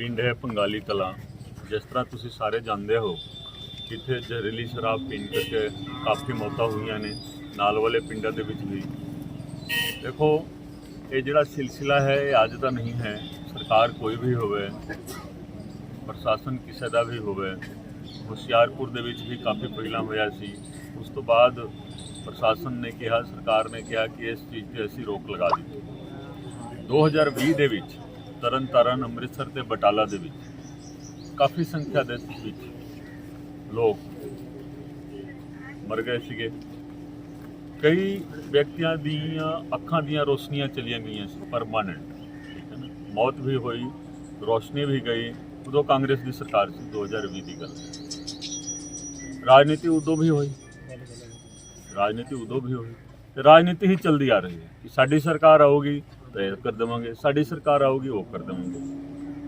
ਪਿੰਡ ਹੈ ਪੰਗਾਲੀ ਕਲਾਂ। ਜਿਸ ਤਰ੍ਹਾਂ ਤੁਸੀਂ ਸਾਰੇ ਜਾਣਦੇ ਹੋ, ਇੱਥੇ ਜ਼ਹਿਰੀਲੀ ਸ਼ਰਾਬ ਪੀਣ ਕਰਕੇ ਕਾਫੀ ਮੌਤਾਂ ਹੋਈਆਂ ਨੇ, ਨਾਲ ਵਾਲੇ ਪਿੰਡਾਂ ਦੇ ਵਿੱਚ ਵੀ। ਦੇਖੋ, ਇਹ ਜਿਹੜਾ ਸਿਲਸਿਲਾ ਹੈ, ਇਹ ਅੱਜ ਦਾ ਨਹੀਂ ਹੈ। ਸਰਕਾਰ ਕੋਈ ਵੀ ਹੋਵੇ, ਪ੍ਰਸ਼ਾਸਨ ਕਿਸੇ ਦਾ ਵੀ ਹੋਵੇ, ਹੁਸ਼ਿਆਰਪੁਰ ਦੇ ਵਿੱਚ ਵੀ ਕਾਫੀ ਪਹਿਲਾਂ ਹੋਇਆ ਸੀ। ਉਸ ਤੋਂ ਬਾਅਦ ਪ੍ਰਸ਼ਾਸਨ ਨੇ ਕਿਹਾ, ਸਰਕਾਰ ਨੇ ਕਿਹਾ ਕਿ ਇਸ ਚੀਜ਼ ਤੇ ਅਸੀਂ ਰੋਕ ਲਗਾ ਦਿੱਤੀ। 2020 ਦੇ ਵਿੱਚ ਤਰਨਤਾਰਨ ਅੰਮ੍ਰਿਤਸਰ ਤੇ ਬਟਾਲਾ ਦੇ ਵਿੱਚ। ਕਾਫੀ ਸੰਖਿਆ ਦੇ ਵਿੱਚ ਲੋਕ ਮਰ ਗਏ ਸੀਗੇ। ਕਈ ਵਿਅਕਤੀਆਂ ਦੀਆਂ ਅੱਖਾਂ ਦੀਆਂ ਰੋਸ਼ਨੀਆਂ ਚਲੀਆਂ ਗਈਆਂ ਸੀ ਪਰਮਾਨੈਂਟ ਠੀਕ ਹੈ ਨਾ? ਮੌਤ ਵੀ ਹੋਈ, ਰੋਸ਼ਨੀ ਵੀ ਗਈ। ਉਦੋਂ ਕਾਂਗਰਸ ਦੀ ਸਰਕਾਰ ਸੀ 2020 ਦੀ ਗੱਲ। ਰਾਜਨੀਤੀ ਉਦੋਂ ਵੀ ਹੋਈ। ਰਾਜਨੀਤੀ ਉਦੋਂ ਵੀ ਹੋਈ। ਤੇ ਰਾਜਨੀਤੀ ਹੀ ਚੱਲਦੀ ਆ ਰਹੀ ਹੈ ਕਿ ਸਾਡੀ ਸਰਕਾਰ ਆਊਗੀ ਤਾਂ ਇਹ ਕਰ ਦੇਵਾਂਗੇ, ਸਾਡੀ ਸਰਕਾਰ ਆਊਗੀ, ਉਹ ਕਰ ਦੇਵਾਂਗੇ।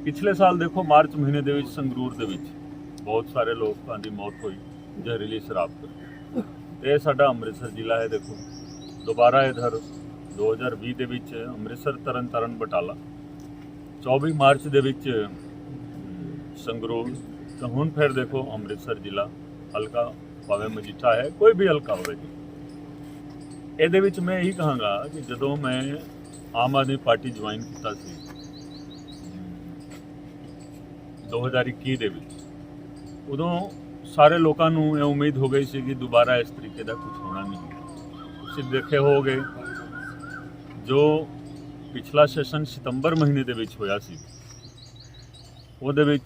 ਪਿਛਲੇ ਸਾਲ ਦੇਖੋ, ਮਾਰਚ ਮਹੀਨੇ ਦੇ ਵਿੱਚ, ਸੰਗਰੂਰ ਦੇ ਵਿੱਚ ਬਹੁਤ ਸਾਰੇ ਲੋਕਾਂ ਦੀ ਮੌਤ ਹੋਈ, ਜ਼ਹਿਰੀਲੀ ਸ਼ਰਾਬ ਕਰਕੇ ਤੇ ਇਹ ਸਾਡਾ ਅੰਮ੍ਰਿਤਸਰ ਜ਼ਿਲ੍ਹਾ ਹੈ, ਦੇਖੋ। ਦੁਬਾਰਾ ਇਧਰ 2020 ਦੇ ਵਿੱਚ ਅੰਮ੍ਰਿਤਸਰ ਤਰਨਤਾਰਨ ਬਟਾਲਾ। 24 ਮਾਰਚ ਦੇ ਵਿੱਚ ਸੰਗਰੂਰ। ਤਾਂ ਹੁਣ ਫਿਰ ਦੇਖੋ, ਅੰਮ੍ਰਿਤਸਰ ਜ਼ਿਲ੍ਹਾ ਹਲਕਾ ਭਾਵੇਂ ਮਜੀਠਾ ਹੈ, ਕੋਈ ਵੀ ਹਲਕਾ ਹੋਵੇ। ਜੀ ਇਹਦੇ ਵਿੱਚ ਮੈਂ ਇਹੀ ਕਹਾਂਗਾ ਕਿ ਜਦੋਂ ਮੈਂ ਆਮ ਆਦਮੀ ਪਾਰਟੀ ਜੁਆਇਨ ਕੀਤਾ ਸੀ। ਅਮ, 2021 ਦੇ ਵਿੱਚ। ਉਦੋਂ ਸਾਰੇ ਲੋਕਾਂ ਨੂੰ ਇਹ ਉਮੀਦ ਹੋ ਗਈ ਸੀ ਕਿ ਦੁਬਾਰਾ ਇਸ ਤਰੀਕੇ ਦਾ ਕੁਝ ਹੋਣਾ ਨਹੀਂ ਤੁਸੀਂ ਦੇਖੇ ਹੋਗੇ ਜੋ ਪਿਛਲਾ ਸੈਸ਼ਨ ਸਤੰਬਰ ਮਹੀਨੇ ਦੇ ਵਿੱਚ ਹੋਇਆ ਸੀ ਉਹਦੇ ਵਿੱਚ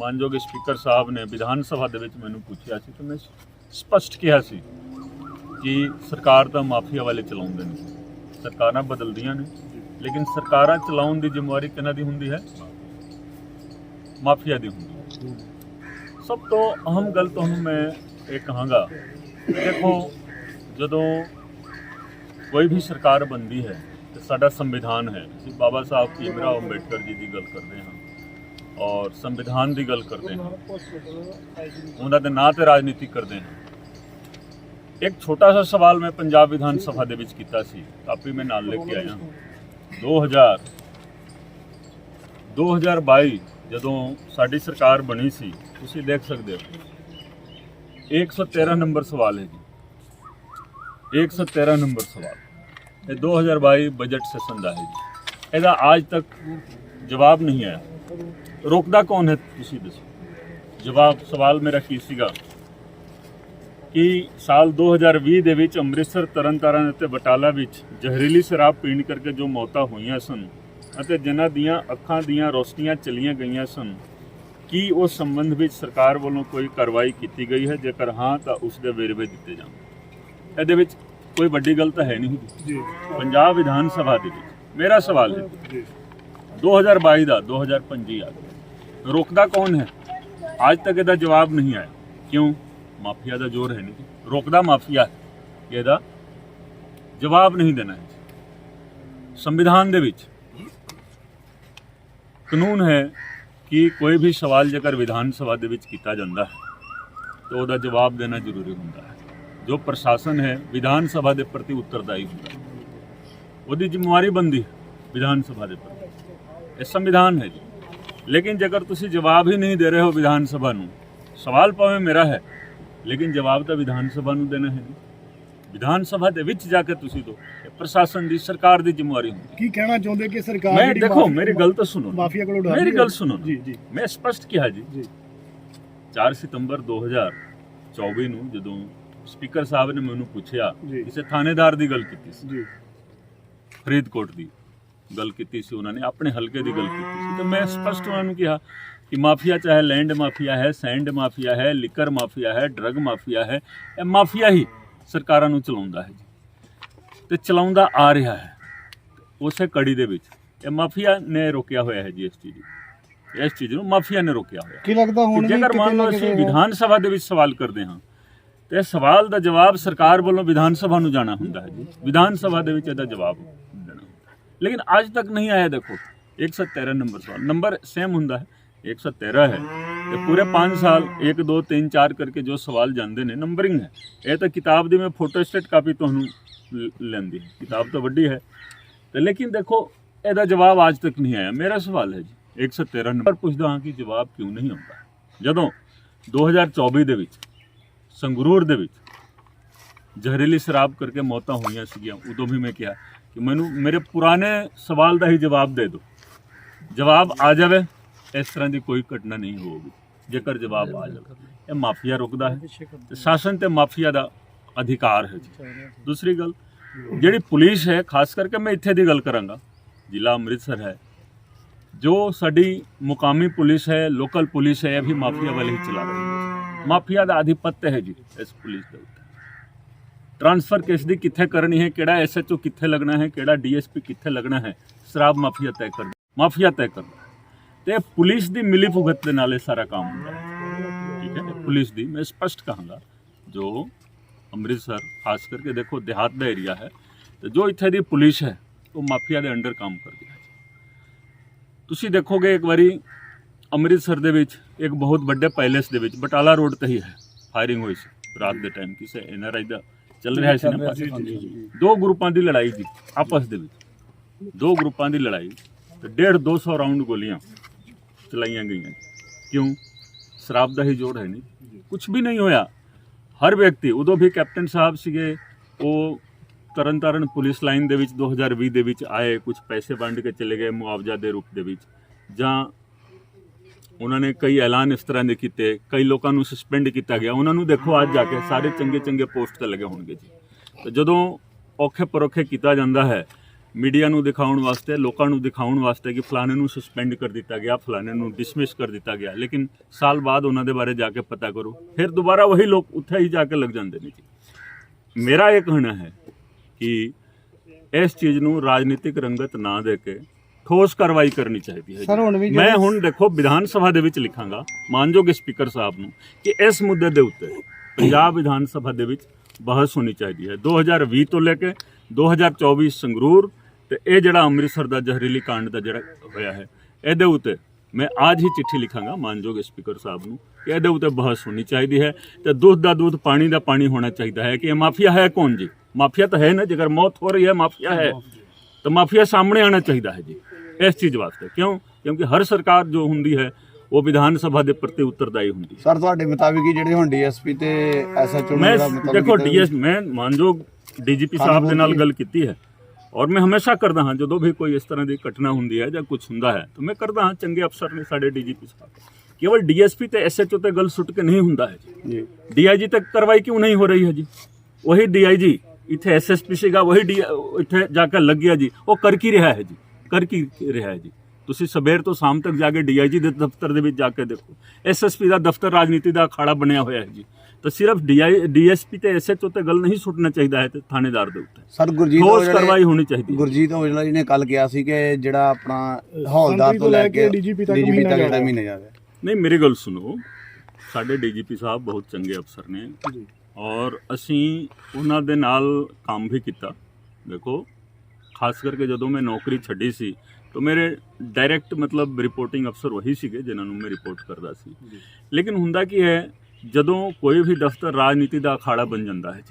ਮਾਨਯੋਗ ਸਪੀਕਰ ਸਾਹਿਬ ਨੇ ਵਿਧਾਨ ਸਭਾ ਦੇ ਵਿੱਚ ਮੈਨੂੰ ਪੁੱਛਿਆ ਸੀ ਤੇ ਮੈਂ ਸਪਸ਼ਟ ਕਿਹਾ ਸੀ ਕਿ ਸਰਕਾਰ ਤਾਂ ਮਾਫੀਆ ਵਾਲੇ ਚਲਾਉਂਦੇ ਨੇ। ਸਰਕਾਰਾਂ ਬਦਲਦੀਆਂ ਨੇ, ਲੇਕਿਨ ਸਰਕਾਰਾਂ ਚਲਾਉਣ ਦੀ ਜ਼ਿੰਮੇਵਾਰੀ ਕਿਹਨਾਂ ਦੀ ਹੁੰਦੀ ਹੈ? ਮਾਫੀਆ ਦੀ ਹੁੰਦੀ ਹੈ। ਸਭ ਤੋਂ ਅਹਿਮ ਗੱਲ ਤੁਹਾਨੂੰ ਮੈਂ ਇਹ ਕਹਾਂਗਾ ਦੇਖੋ, ਜਦੋਂ ਕੋਈ ਵੀ ਸਰਕਾਰ ਬਣਦੀ ਹੈ ਤੇ ਸਾਡਾ ਸੰਵਿਧਾਨ ਹੈ, ਅਸੀਂ ਬਾਬਾ ਸਾਹਿਬ ਭੀਮਰਾਓ ਅੰਬੇਡਕਰ ਜੀ ਦੀ ਗੱਲ ਕਰਦੇ ਹਾਂ ਔਰ ਸੰਵਿਧਾਨ ਦੀ ਗੱਲ ਕਰਦੇ ਹਾਂ। ਉਹਨਾਂ ਦੇ ਨਾਂ ਤੇ ਰਾਜਨੀਤੀ ਕਰਦੇ ਹਾਂ। ਇੱਕ ਛੋਟਾ ਜਿਹਾ ਸਵਾਲ ਮੈਂ ਪੰਜਾਬ ਵਿਧਾਨ ਸਭਾ ਦੇ ਵਿੱਚ ਕੀਤਾ ਸੀ, ਕਾਪੀ ਮੈਂ ਨਾਲ ਲੈ ਕੇ ਆਇਆ। 2000 2022 ਜਦੋਂ ਸਾਡੀ ਸਰਕਾਰ ਬਣੀ ਸੀ, ਤੁਸੀਂ ਦੇਖ ਸਕਦੇ ਹੋ। 113 ਨੰਬਰ ਸਵਾਲ ਹੈ ਜੀ। 113 ਨੰਬਰ ਸਵਾਲ। ਇਹ 2022 ਬਜਟ ਸੈਸ਼ਨ ਦਾ ਹੈ ਜੀ। ਇਹਦਾ ਅੱਜ ਤੱਕ ਜਵਾਬ ਨਹੀਂ ਆਇਆ। ਰੋਕਦਾ ਕੌਣ ਹੈ ਤੁਸੀਂ ਦੱਸੋ। ਜਵਾਬ, ਸਵਾਲ ਮੇਰਾ ਕੀ ਸੀਗਾ? ਕਿ ਸਾਲ 2020 ਦੇ ਵਿੱਚ ਅੰਮ੍ਰਿਤਸਰ ਤਰਨਤਾਰਨ ਅਤੇ ਬਟਾਲਾ ਵਿੱਚ ਜ਼ਹਿਰੀਲੀ ਸ਼ਰਾਬ ਪੀਣ ਕਰਕੇ ਜੋ ਮੌਤਾਂ ਹੋਈਆਂ ਸਨ ਅਤੇ ਜਿਨ੍ਹਾਂ ਦੀਆਂ ਅੱਖਾਂ ਦੀਆਂ ਰੋਸ਼ਨੀਆਂ ਚਲੀਆਂ ਗਈਆਂ ਸਨ ਕੀ ਉਸ ਸੰਬੰਧ ਵਿੱਚ ਸਰਕਾਰ ਵੱਲੋਂ ਕੋਈ ਕਾਰਵਾਈ ਕੀਤੀ ਗਈ ਹੈ? ਜੇਕਰ ਹਾਂ ਤਾਂ ਉਸ ਦੇ ਵੇਰਵੇ ਦਿੱਤੇ ਜਾਣ। ਇਹਦੇ ਵਿੱਚ ਕੋਈ ਵੱਡੀ ਗੱਲ ਤਾਂ ਹੈ ਨਹੀਂ ਜੀ। ਪੰਜਾਬ ਵਿਧਾਨ ਸਭਾ ਦੇ ਵਿੱਚ ਮੇਰਾ ਸਵਾਲ ਹੈ। ਜੀ। 2022 ਦਾ 2025 ਆ ਗਿਆ ਰੋਕਦਾ ਕੌਣ ਹੈ? ਅੱਜ ਤੱਕ ਇਹਦਾ ਜਵਾਬ ਨਹੀਂ ਆਇਆ। ਕਿਉਂ? ਮਾਫੀਆ ਦਾ ਜ਼ੋਰ ਹੈ ਨਹੀਂ ਰੋਕਦਾ ਮਾਫੀਆ ਇਹਦਾ ਜਵਾਬ ਨਹੀਂ ਦੇਣਾ ਹੈ ਸੰਵਿਧਾਨ ਦੇ ਵਿੱਚ ਕਾਨੂੰਨ ਹੈ ਕਿ ਕੋਈ ਵੀ ਸਵਾਲ ਜੇਕਰ ਵਿਧਾਨ ਸਭਾ ਦੇ ਵਿੱਚ ਕੀਤਾ ਜਾਂਦਾ ਹੈ, ਤਾਂ ਉਹਦਾ ਜਵਾਬ ਦੇਣਾ ਜ਼ਰੂਰੀ ਹੁੰਦਾ ਹੈ। ਜੋ ਪ੍ਰਸ਼ਾਸਨ ਹੈ, ਵਿਧਾਨ ਸਭਾ ਦੇ ਪ੍ਰਤੀ ਉੱਤਰਦਾਈ ਹੁੰਦਾ ਹੈ। ਉਹਦੀ ਜ਼ਿੰਮੇਵਾਰੀ ਬੰਦੀ ਵਿਧਾਨ ਸਭਾ ਦੇ ਪ੍ਰਤੀ। ਇਹ ਸੰਵਿਧਾਨ ਹੈ ਜੀ। ਲੇਕਿਨ ਜੇਕਰ ਤੁਸੀਂ ਜਵਾਬ ਹੀ ਨਹੀਂ ਦੇ ਰਹੇ ਹੋ ਵਿਧਾਨ ਸਭਾ ਨੂੰ, ਸਵਾਲ ਭਾਵੇਂ ਮੇਰਾ ਹੈ ਲੇਕਿਨ ਜਵਾਬ ਤਾਂ ਵਿਧਾਨ ਸਭਾ ਨੂੰ ਦੇਣਾ ਹੈ ਵਿਧਾਨ ਸਭਾ ਦੇ ਵਿੱਚ ਜਾ ਕੇ ਤੁਸੀਂ ਦੋ। ਪ੍ਰਸ਼ਾਸਨ ਦੀ ਸਰਕਾਰ ਦੀ ਜ਼ਿੰਮੇਵਾਰੀ ਹੁੰਦੀ ਕੀ ਕਹਿਣਾ ਚਾਹੁੰਦੇ ਕਿ ਸਰਕਾਰ ਮੈਂ ਦੇਖੋ ਮੇਰੀ ਗੱਲ ਤਾਂ ਸੁਣੋ ਮਾਫੀਆ ਕੋਲੋਂ ਡਰ ਮੇਰੀ ਗੱਲ। ਸੁਣੋ ਜੀ ਜੀ। ਮੈਂ ਸਪਸ਼ਟ ਕਿਹਾ ਜੀ। ਜੀ। 4 ਸਤੰਬਰ 2024 ਨੂੰ ਜਦੋਂ ਸਪੀਕਰ ਸਾਹਿਬ ਨੇ ਮੈਨੂੰ ਪੁੱਛਿਆ। ਕਿਸੇ ਥਾਣੇਦਾਰ ਦੀ ਗੱਲ ਕੀਤੀ ਸੀ। ਜੀ। ਫਰੀਦਕੋਟ ਦੀ ਗੱਲ ਕੀਤੀ ਸੀ। ਉਹਨਾਂ ਨੇ ਆਪਣੇ ਹਲਕੇ ਦੀ ਗੱਲ ਕੀਤੀ ਸੀ। ਤਾਂ ਮੈਂ ਸਪਸ਼ਟ ਉਹਨਾਂ ਨੂੰ ਕਿਹਾ ਕਿ ਮਾਫੀਆ ਚਾਹੇ ਲੈਂਡ ਮਾਫੀਆ ਹੈ ਸੈਂਡ ਮਾਫੀਆ ਹੈ ਲਿਕਰ ਮਾਫੀਆ ਹੈ ਡਰਗ ਮਾਫੀਆ ਹੈ ਇਹ ਮਾਫੀਆ ਹੀ ਸਰਕਾਰਾਂ ਨੂੰ ਚਲਾਉਂਦਾ ਹੈ ਜੀ। ਤੇ ਚਲਾਉਂਦਾ ਆ ਰਿਹਾ ਹੈ। ਉਸੇ ਕੜੀ ਦੇ ਵਿੱਚ ਇਹ ਮਾਫੀਆ ਨੇ ਰੋਕਿਆ ਹੋਇਆ ਹੈ ਜੀ ਇਸ ਚੀਜ਼ ਨੂੰ। ਇਸ ਚੀਜ਼ ਨੂੰ ਮਾਫੀਆ ਨੇ ਰੋਕਿਆ ਹੋਇਆ ਕੀ ਲੱਗਦਾ ਹੁਣ ਜੇਕਰ ਮੰਨ ਲਓ ਅਸੀਂ ਵਿਧਾਨ ਸਭਾ ਦੇ ਵਿੱਚ ਸਵਾਲ ਕਰਦੇ ਹਾਂ ਤੇ ਸਵਾਲ ਦਾ ਜਵਾਬ ਸਰਕਾਰ ਵੱਲੋਂ ਵਿਧਾਨ ਸਭਾ ਨੂੰ ਜਾਣਾ ਹੁੰਦਾ ਹੈ ਜੀ। ਵਿਧਾਨ ਸਭਾ ਦੇ ਵਿੱਚ ਇਹਦਾ ਜਵਾਬ ਦੇਣਾ। ਲੇਕਿਨ ਅੱਜ ਤੱਕ ਨਹੀਂ ਆਇਆ ਦੇਖੋ 113 ਨੰਬਰ ਸਵਾਲ। ਨੰਬਰ ਸੇਮ ਹੁੰਦਾ ਹੈ। 113 ਹੈ ਤੇ ਪੂਰੇ 5 ਸਾਲ 1 2 3 4 ਕਰਕੇ ਜੋ ਸਵਾਲ ਜਾਂਦੇ ਨੇ ਨੰਬਰਿੰਗ ਹੈ ਇਹ ਤਾਂ ਕਿਤਾਬ ਦੀ ਮੈਂ ਫੋਟੋ ਸਟੇਟ ਕਾਪੀ ਤੁਹਾਨੂੰ ਲੈਂਦੀ ਹੈ ਕਿਤਾਬ ਤਾਂ ਵੱਡੀ ਹੈ ਤੇ ਲੇਕਿਨ ਦੇਖੋ ਇਹਦਾ ਜਵਾਬ ਅੱਜ ਤੱਕ ਨਹੀਂ ਆਇਆ ਮੇਰਾ ਸਵਾਲ ਹੈ ਜੀ 113 ਨੰਬਰ ਪੁੱਛਦਾ ਹਾਂ ਕਿ ਜਵਾਬ ਕਿਉਂ ਨਹੀਂ ਆਉਂਦਾ ਜਦੋਂ 2024 ਦੇ ਵਿੱਚ ਸੰਗਰੂਰ ਦੇ ਵਿੱਚ ਜ਼ਹਿਰੀਲੀ ਸ਼ਰਾਬ ਕਰਕੇ ਮੌਤਾਂ ਹੋਈਆਂ ਸੀਗੀਆਂ ਉਦੋਂ ਵੀ ਮੈਂ ਕਿਹਾ ਕਿ ਮੈਨੂੰ ਮੇਰੇ ਪੁਰਾਣੇ ਸਵਾਲ ਦਾ ਹੀ ਜਵਾਬ ਦੇ ਦਿਓ ਜਵਾਬ ਆ ਜਾਵੇ ਇਸ ਤਰ੍ਹਾਂ ਦੀ ਕੋਈ ਘਟਨਾ ਨਹੀਂ ਹੋਊਗੀ। ਜੇਕਰ ਜਵਾਬ ਆ ਜਾਵੇ। ਇਹ ਮਾਫੀਆ ਰੁਕਦਾ ਹੈ ਤੇ ਸ਼ਾਸਨ ਤੇ ਮਾਫੀਆ ਦਾ ਅਧਿਕਾਰ ਹੈ ਜੀ। ਦੂਸਰੀ ਗੱਲ ਜਿਹੜੀ ਪੁਲਿਸ ਹੈ ਖਾਸ ਕਰਕੇ ਮੈਂ ਇੱਥੇ ਦੀ ਗੱਲ ਕਰਾਂਗਾ ਜ਼ਿਲ੍ਹਾ ਅੰਮ੍ਰਿਤਸਰ ਹੈ ਜੋ ਸਾਡੀ ਮੁਕਾਮੀ ਪੁਲਿਸ ਹੈ ਲੋਕਲ ਪੁਲਿਸ ਹੈ ਇਹ ਵੀ ਮਾਫੀਆ ਵਾਲੇ ਹੀ ਚਲਾ ਰਹੀ ਹੈ। ਮਾਫੀਆ ਦਾ ਆਧਿਪੱਤ ਹੈ ਜੀ ਇਸ ਪੁਲਿਸ ਦੇ ਉੱਤੇ। ਟ੍ਰਾਂਸਫਰ ਕਿਸ ਦੀ ਕਿੱਥੇ ਕਰਨੀ ਹੈ ਕਿਹੜਾ ਐਸਐਚਓ ਕਿੱਥੇ ਲੱਗਣਾ ਹੈ ਕਿਹੜਾ ਡੀਐਸਪੀ ਕਿੱਥੇ ਲੱਗਣਾ ਹੈ ਸ਼ਰਾਬ ਮਾਫੀਆ ਤੈਅ ਕਰਦਾ ਮਾਫੀਆ ਤੈਅ ਕਰਦਾ ਤੇ ਪੁਲਿਸ ਦੀ ਮਿਲੀ ਭੁਗਤ ਦੇ ਨਾਲ ਇਹ ਸਾਰਾ ਕੰਮ ਹੁੰਦਾ ਹੈ। ਠੀਕ ਹੈ ਪੁਲਿਸ ਦੀ ਮੈਂ ਸਪਸ਼ਟ ਕਹਾਂਗਾ ਜੋ ਅੰਮ੍ਰਿਤਸਰ ਖਾਸ ਕਰਕੇ ਦੇਖੋ ਦਿਹਾਤ ਦਾ ਏਰੀਆ ਹੈ ਤੇ ਜੋ ਇੱਥੇ ਦੀ ਪੁਲਿਸ ਹੈ ਉਹ ਮਾਫੀਆ ਦੇ ਅੰਡਰ ਕੰਮ ਕਰਦੀ ਹੈ। ਤੁਸੀਂ ਦੇਖੋਗੇ ਇੱਕ ਵਾਰੀ ਅੰਮ੍ਰਿਤਸਰ ਦੇ ਵਿੱਚ ਇੱਕ ਬਹੁਤ ਵੱਡੇ ਪੈਲੇਸ ਦੇ ਵਿੱਚ ਬਟਾਲਾ ਰੋਡ ਤੇ ਹੀ ਹੈ ਫਾਇਰਿੰਗ ਹੋਈ ਸੀ ਰਾਤ ਦੇ ਟਾਈਮ ਕਿਸੇ ਐਨਆਰਆਈ ਦਾ ਚੱਲ ਰਿਹਾ ਸੀ ਨਾ। ਦੋ ਗਰੁੱਪਾਂ ਦੀ ਲੜਾਈ ਜੀ ਆਪਸ ਦੇ ਵਿੱਚ। ਦੋ ਗਰੁੱਪਾਂ ਦੀ ਲੜਾਈ ਤੇ 1.5 200 ਰਾਉਂਡ ਗੋਲੀਆਂ। ਚਲਾਈਆਂ ਗਈਆਂ। ਕਿਉਂ? ਸ਼ਰਾਬ ਦਾ ਹੀ ਜੋੜ ਹੈ ਨਹੀਂ। ਕੁਝ ਵੀ ਨਹੀਂ ਹੋਇਆ। ਹਰ ਵਿਅਕਤੀ, ਉਦੋਂ ਵੀ ਕੈਪਟਨ ਸਾਹਿਬ ਸੀਗੇ, ਉਹ ਤਰਨਤਾਰਨ ਪੁਲਿਸ ਲਾਈਨ ਦੇ ਵਿੱਚ 2020 ਦੇ ਵਿੱਚ ਆਏ ਕੁਝ ਪੈਸੇ ਵੰਡ ਕੇ ਚਲੇ ਗਏ ਮੁਆਵਜ਼ਾ ਦੇ ਰੂਪ ਦੇ ਵਿੱਚ। ਜਾਂ ਉਹਨਾਂ ਨੇ ਕਈ ਐਲਾਨ ਇਸ ਤਰ੍ਹਾਂ ਦੇ ਕੀਤੇ, ਕਈ ਲੋਕਾਂ ਨੂੰ ਸਸਪੈਂਡ ਕੀਤਾ ਗਿਆ। ਉਹਨਾਂ ਨੂੰ ਦੇਖੋ ਅੱਜ ਜਾ ਕੇ, ਸਾਰੇ ਚੰਗੇ ਚੰਗੇ ਪੋਸਟ ਤੇ ਲੱਗੇ ਹੋਣਗੇ ਜੀ। ਤੇ ਜਦੋਂ ਔਖੇ ਪਰੋਖੇ ਕੀਤਾ ਜਾਂਦਾ ਹੈ ਮੀਡੀਆ ਨੂੰ ਦਿਖਾਉਣ ਵਾਸਤੇ ਲੋਕਾਂ ਨੂੰ ਦਿਖਾਉਣ ਵਾਸਤੇ ਕਿ ਫਲਾਣੇ ਨੂੰ ਸਸਪੈਂਡ ਕਰ ਦਿੱਤਾ ਗਿਆ ਫਲਾਣੇ ਨੂੰ ਡਿਸਮਿਸ ਕਰ ਦਿੱਤਾ ਗਿਆ। ਲੇਕਿਨ ਸਾਲ ਬਾਅਦ ਉਹਨਾਂ ਦੇ ਬਾਰੇ ਜਾ ਕੇ ਪਤਾ ਕਰੋ। ਫਿਰ ਦੁਬਾਰਾ ਵਹੀ ਲੋਕ ਉੱਥੇ ਹੀ ਜਾ ਕੇ ਲੱਗ ਜਾਂਦੇ ਨੇ ਜੀ। ਮੇਰਾ ਇਹ ਕਹਿਣਾ ਹੈ ਕਿ ਇਸ ਚੀਜ਼ ਨੂੰ ਰਾਜਨੀਤਿਕ ਰੰਗਤ ਨਾ ਦੇ ਕੇ ਠੋਸ ਕਾਰਵਾਈ ਕਰਨੀ ਚਾਹੀਦੀ ਹੈ ਸਰ, ਜੀ। ਹੁਣ ਵੀ ਮੈਂ ਹੁਣ ਦੇਖੋ ਵਿਧਾਨ ਸਭਾ ਦੇ ਵਿੱਚ ਲਿਖਾਂਗਾ ਮਾਨਯੋਗ ਸਪੀਕਰ ਸਾਹਿਬ ਨੂੰ ਕਿ ਇਸ ਮੁੱਦੇ ਦੇ ਉੱਤੇ ਪੰਜਾਬ ਵਿਧਾਨ ਸਭਾ ਦੇ ਵਿੱਚ ਬਹਿਸ ਹੋਣੀ ਚਾਹੀਦੀ ਹੈ। 2020 ਤੋਂ ਲੈ ਕੇ 2024 ਸੰਗਰੂਰ ਤੇ ਇਹ ਜਿਹੜਾ ਅੰਮ੍ਰਿਤਸਰ ਦਾ ਜ਼ਹਿਰੀਲੀ ਕਾਂਡ ਦਾ ਜਿਹੜਾ ਹੋਇਆ ਹੈ ਇਹਦੇ ਉੱਤੇ ਮੈਂ ਅੱਜ ਹੀ ਚਿੱਠੀ ਲਿਖਾਂਗਾ ਮਾਨਯੋਗ ਸਪੀਕਰ ਸਾਹਿਬ ਨੂੰ ਕਿ ਇਹਦੇ ਉੱਤੇ ਬਹਿਸ ਹੋਣੀ ਚਾਹੀਦੀ ਹੈ ਤੇ ਦੁੱਧ ਦਾ ਦੁੱਧ ਪਾਣੀ ਦਾ ਪਾਣੀ ਹੋਣਾ ਚਾਹੀਦਾ ਹੈ ਕਿ ਇਹ ਮਾਫੀਆ ਹੈ ਕੌਣ ਜੀ? ਮਾਫੀਆ ਤਾਂ ਹੈ ਨਾ ਜੇਕਰ ਮੌਤ ਹੋ ਰਹੀ ਹੈ ਮਾਫੀਆ ਹੈ। ਤਾਂ ਮਾਫੀਆ ਸਾਹਮਣੇ ਆਣਾ ਚਾਹੀਦਾ ਹੈ ਜੀ ਇਸ ਚੀਜ਼ ਵਾਸਤੇ। ਕਿਉਂ? ਕਿਉਂਕਿ ਹਰ ਸਰਕਾਰ ਜੋ ਹੁੰਦੀ ਹੈ ਉਹ ਵਿਧਾਨ ਸਭਾ ਦੇ ਪ੍ਰਤੀ ਉੱਤਰਦਾਈ ਹੁੰਦੀ ਸਰ ਤੁਹਾਡੇ ਮੁਤਾਬਿਕ ਜਿਹੜੇ ਹੁਣ ਡੀਐਸਪੀ ਤੇ ਐਸਐਚਓ ਮੈਂ ਦੇਖੋ ਡੀਐਸ ਮੈਂ ਮਾਨਯੋਗ ਡੀਜੀਪੀ ਸਾਹਿਬ ਦੇ ਨਾਲ ਗੱਲ ਕੀਤੀ ਹੈ। ਔਰ ਮੈਂ ਹਮੇਸ਼ਾ ਕਰਦਾ ਹਾਂ ਜਦੋਂ ਵੀ ਕੋਈ ਇਸ ਤਰ੍ਹਾਂ ਦੀ ਘਟਨਾ ਹੁੰਦੀ ਹੈ ਜਾਂ ਕੁਝ ਹੁੰਦਾ ਹੈ ਤਾਂ ਮੈਂ ਕਰਦਾ ਹਾਂ ਚੰਗੇ ਅਫਸਰ ਨੇ ਸਾਡੇ ਡੀਜੀਪੀ ਸਾਹਿਬ। ਕੇਵਲ ਡੀਐਸਪੀ ਤੇ ਐਸਐਚਓ ਤੇ ਗੱਲ ਸੁੱਟ ਕੇ ਨਹੀਂ ਹੁੰਦਾ ਹੈ ਜੀ। ਜੀ। ਡੀਆਈਜੀ ਤੱਕ ਕਾਰਵਾਈ ਕਿਉਂ ਨਹੀਂ ਹੋ ਰਹੀ ਹੈ ਜੀ? ਵਹੀ ਡੀਆਈਜੀ ਇੱਥੇ ਐਸਐਸਪੀ ਸੀਗਾ ਵਹੀ ਡੀ ਇੱਥੇ ਜਾ ਕੇ ਲੱਗ ਗਿਆ ਜੀ। ਉਹ ਕਰ ਕੀ ਰਿਹਾ ਹੈ ਜੀ? ਕਰ ਕੀ ਰਿਹਾ ਹੈ ਜੀ? ਤੁਸੀਂ ਸਵੇਰ ਤੋਂ ਸ਼ਾਮ ਤੱਕ ਜਾ ਕੇ ਡੀਆਈਜੀ ਦੇ ਦਫ਼ਤਰ ਦੇ ਵਿੱਚ ਜਾ ਕੇ ਦੇਖੋ। ਐਸਐਸਪੀ ਦਾ ਦਫ਼ਤਰ ਰਾਜਨੀਤੀ ਦਾ ਅਖਾੜਾ ਬਣਿਆ ਹੋਇਆ ਹੈ ਜੀ। ਤਾਂ ਸਿਰਫ ਡੀਐਸਪੀ ਤੇ ਐਸਐਚਓ ਤੇ ਗੱਲ ਨਹੀਂ ਸੁੱਟਣਾ ਚਾਹੀਦਾ ਹੈ ਤੇ ਥਾਣੇਦਾਰ ਦੇ ਉੱਤੇ। ਸਰ ਗੁਰਜੀਤ ਠੋਸ ਕਾਰਵਾਈ ਹੋਣੀ ਚਾਹੀਦੀ ਗੁਰਜੀਤ ਔਜਲਾ ਜੀ ਨੇ ਕੱਲ ਕਿਹਾ ਸੀ ਕਿ ਜਿਹੜਾ ਆਪਣਾ ਹੌਲਦਾਰ ਤੋਂ ਲੈ ਕੇ ਡੀਜੀਪੀ ਤੱਕ ਮਹੀਨਾ ਜਿਹੜਾ ਮਹੀਨੇ ਜਾ ਰਿਹਾ। ਨਹੀਂ ਮੇਰੀ ਗੱਲ ਸੁਣੋ। ਸਾਡੇ ਡੀਜੀਪੀ ਸਾਹਿਬ ਬਹੁਤ ਚੰਗੇ ਅਫਸਰ ਨੇ। ਔਰ ਅਸੀਂ ਉਹਨਾਂ ਦੇ ਨਾਲ ਕੰਮ ਵੀ ਕੀਤਾ। ਦੇਖੋ ਖਾਸ ਕਰਕੇ ਜਦੋਂ ਮੈਂ ਨੌਕਰੀ ਛੱਡੀ ਸੀ ਤਾਂ ਮੇਰੇ ਡਾਇਰੈਕਟ ਮਤਲਬ ਰਿਪੋਰਟਿੰਗ ਅਫਸਰ ਵਹੀ ਸੀਗੇ ਜਿਨ੍ਹਾਂ ਨੂੰ ਮੈਂ ਰਿਪੋਰਟ ਕਰਦਾ ਸੀ। ਲੇਕਿਨ ਹੁੰਦਾ ਕੀ ਹੈ ਜਦੋਂ ਕੋਈ ਵੀ ਦਫ਼ਤਰ ਰਾਜਨੀਤੀ ਦਾ ਅਖਾੜਾ ਬਣ ਜਾਂਦਾ ਹੈ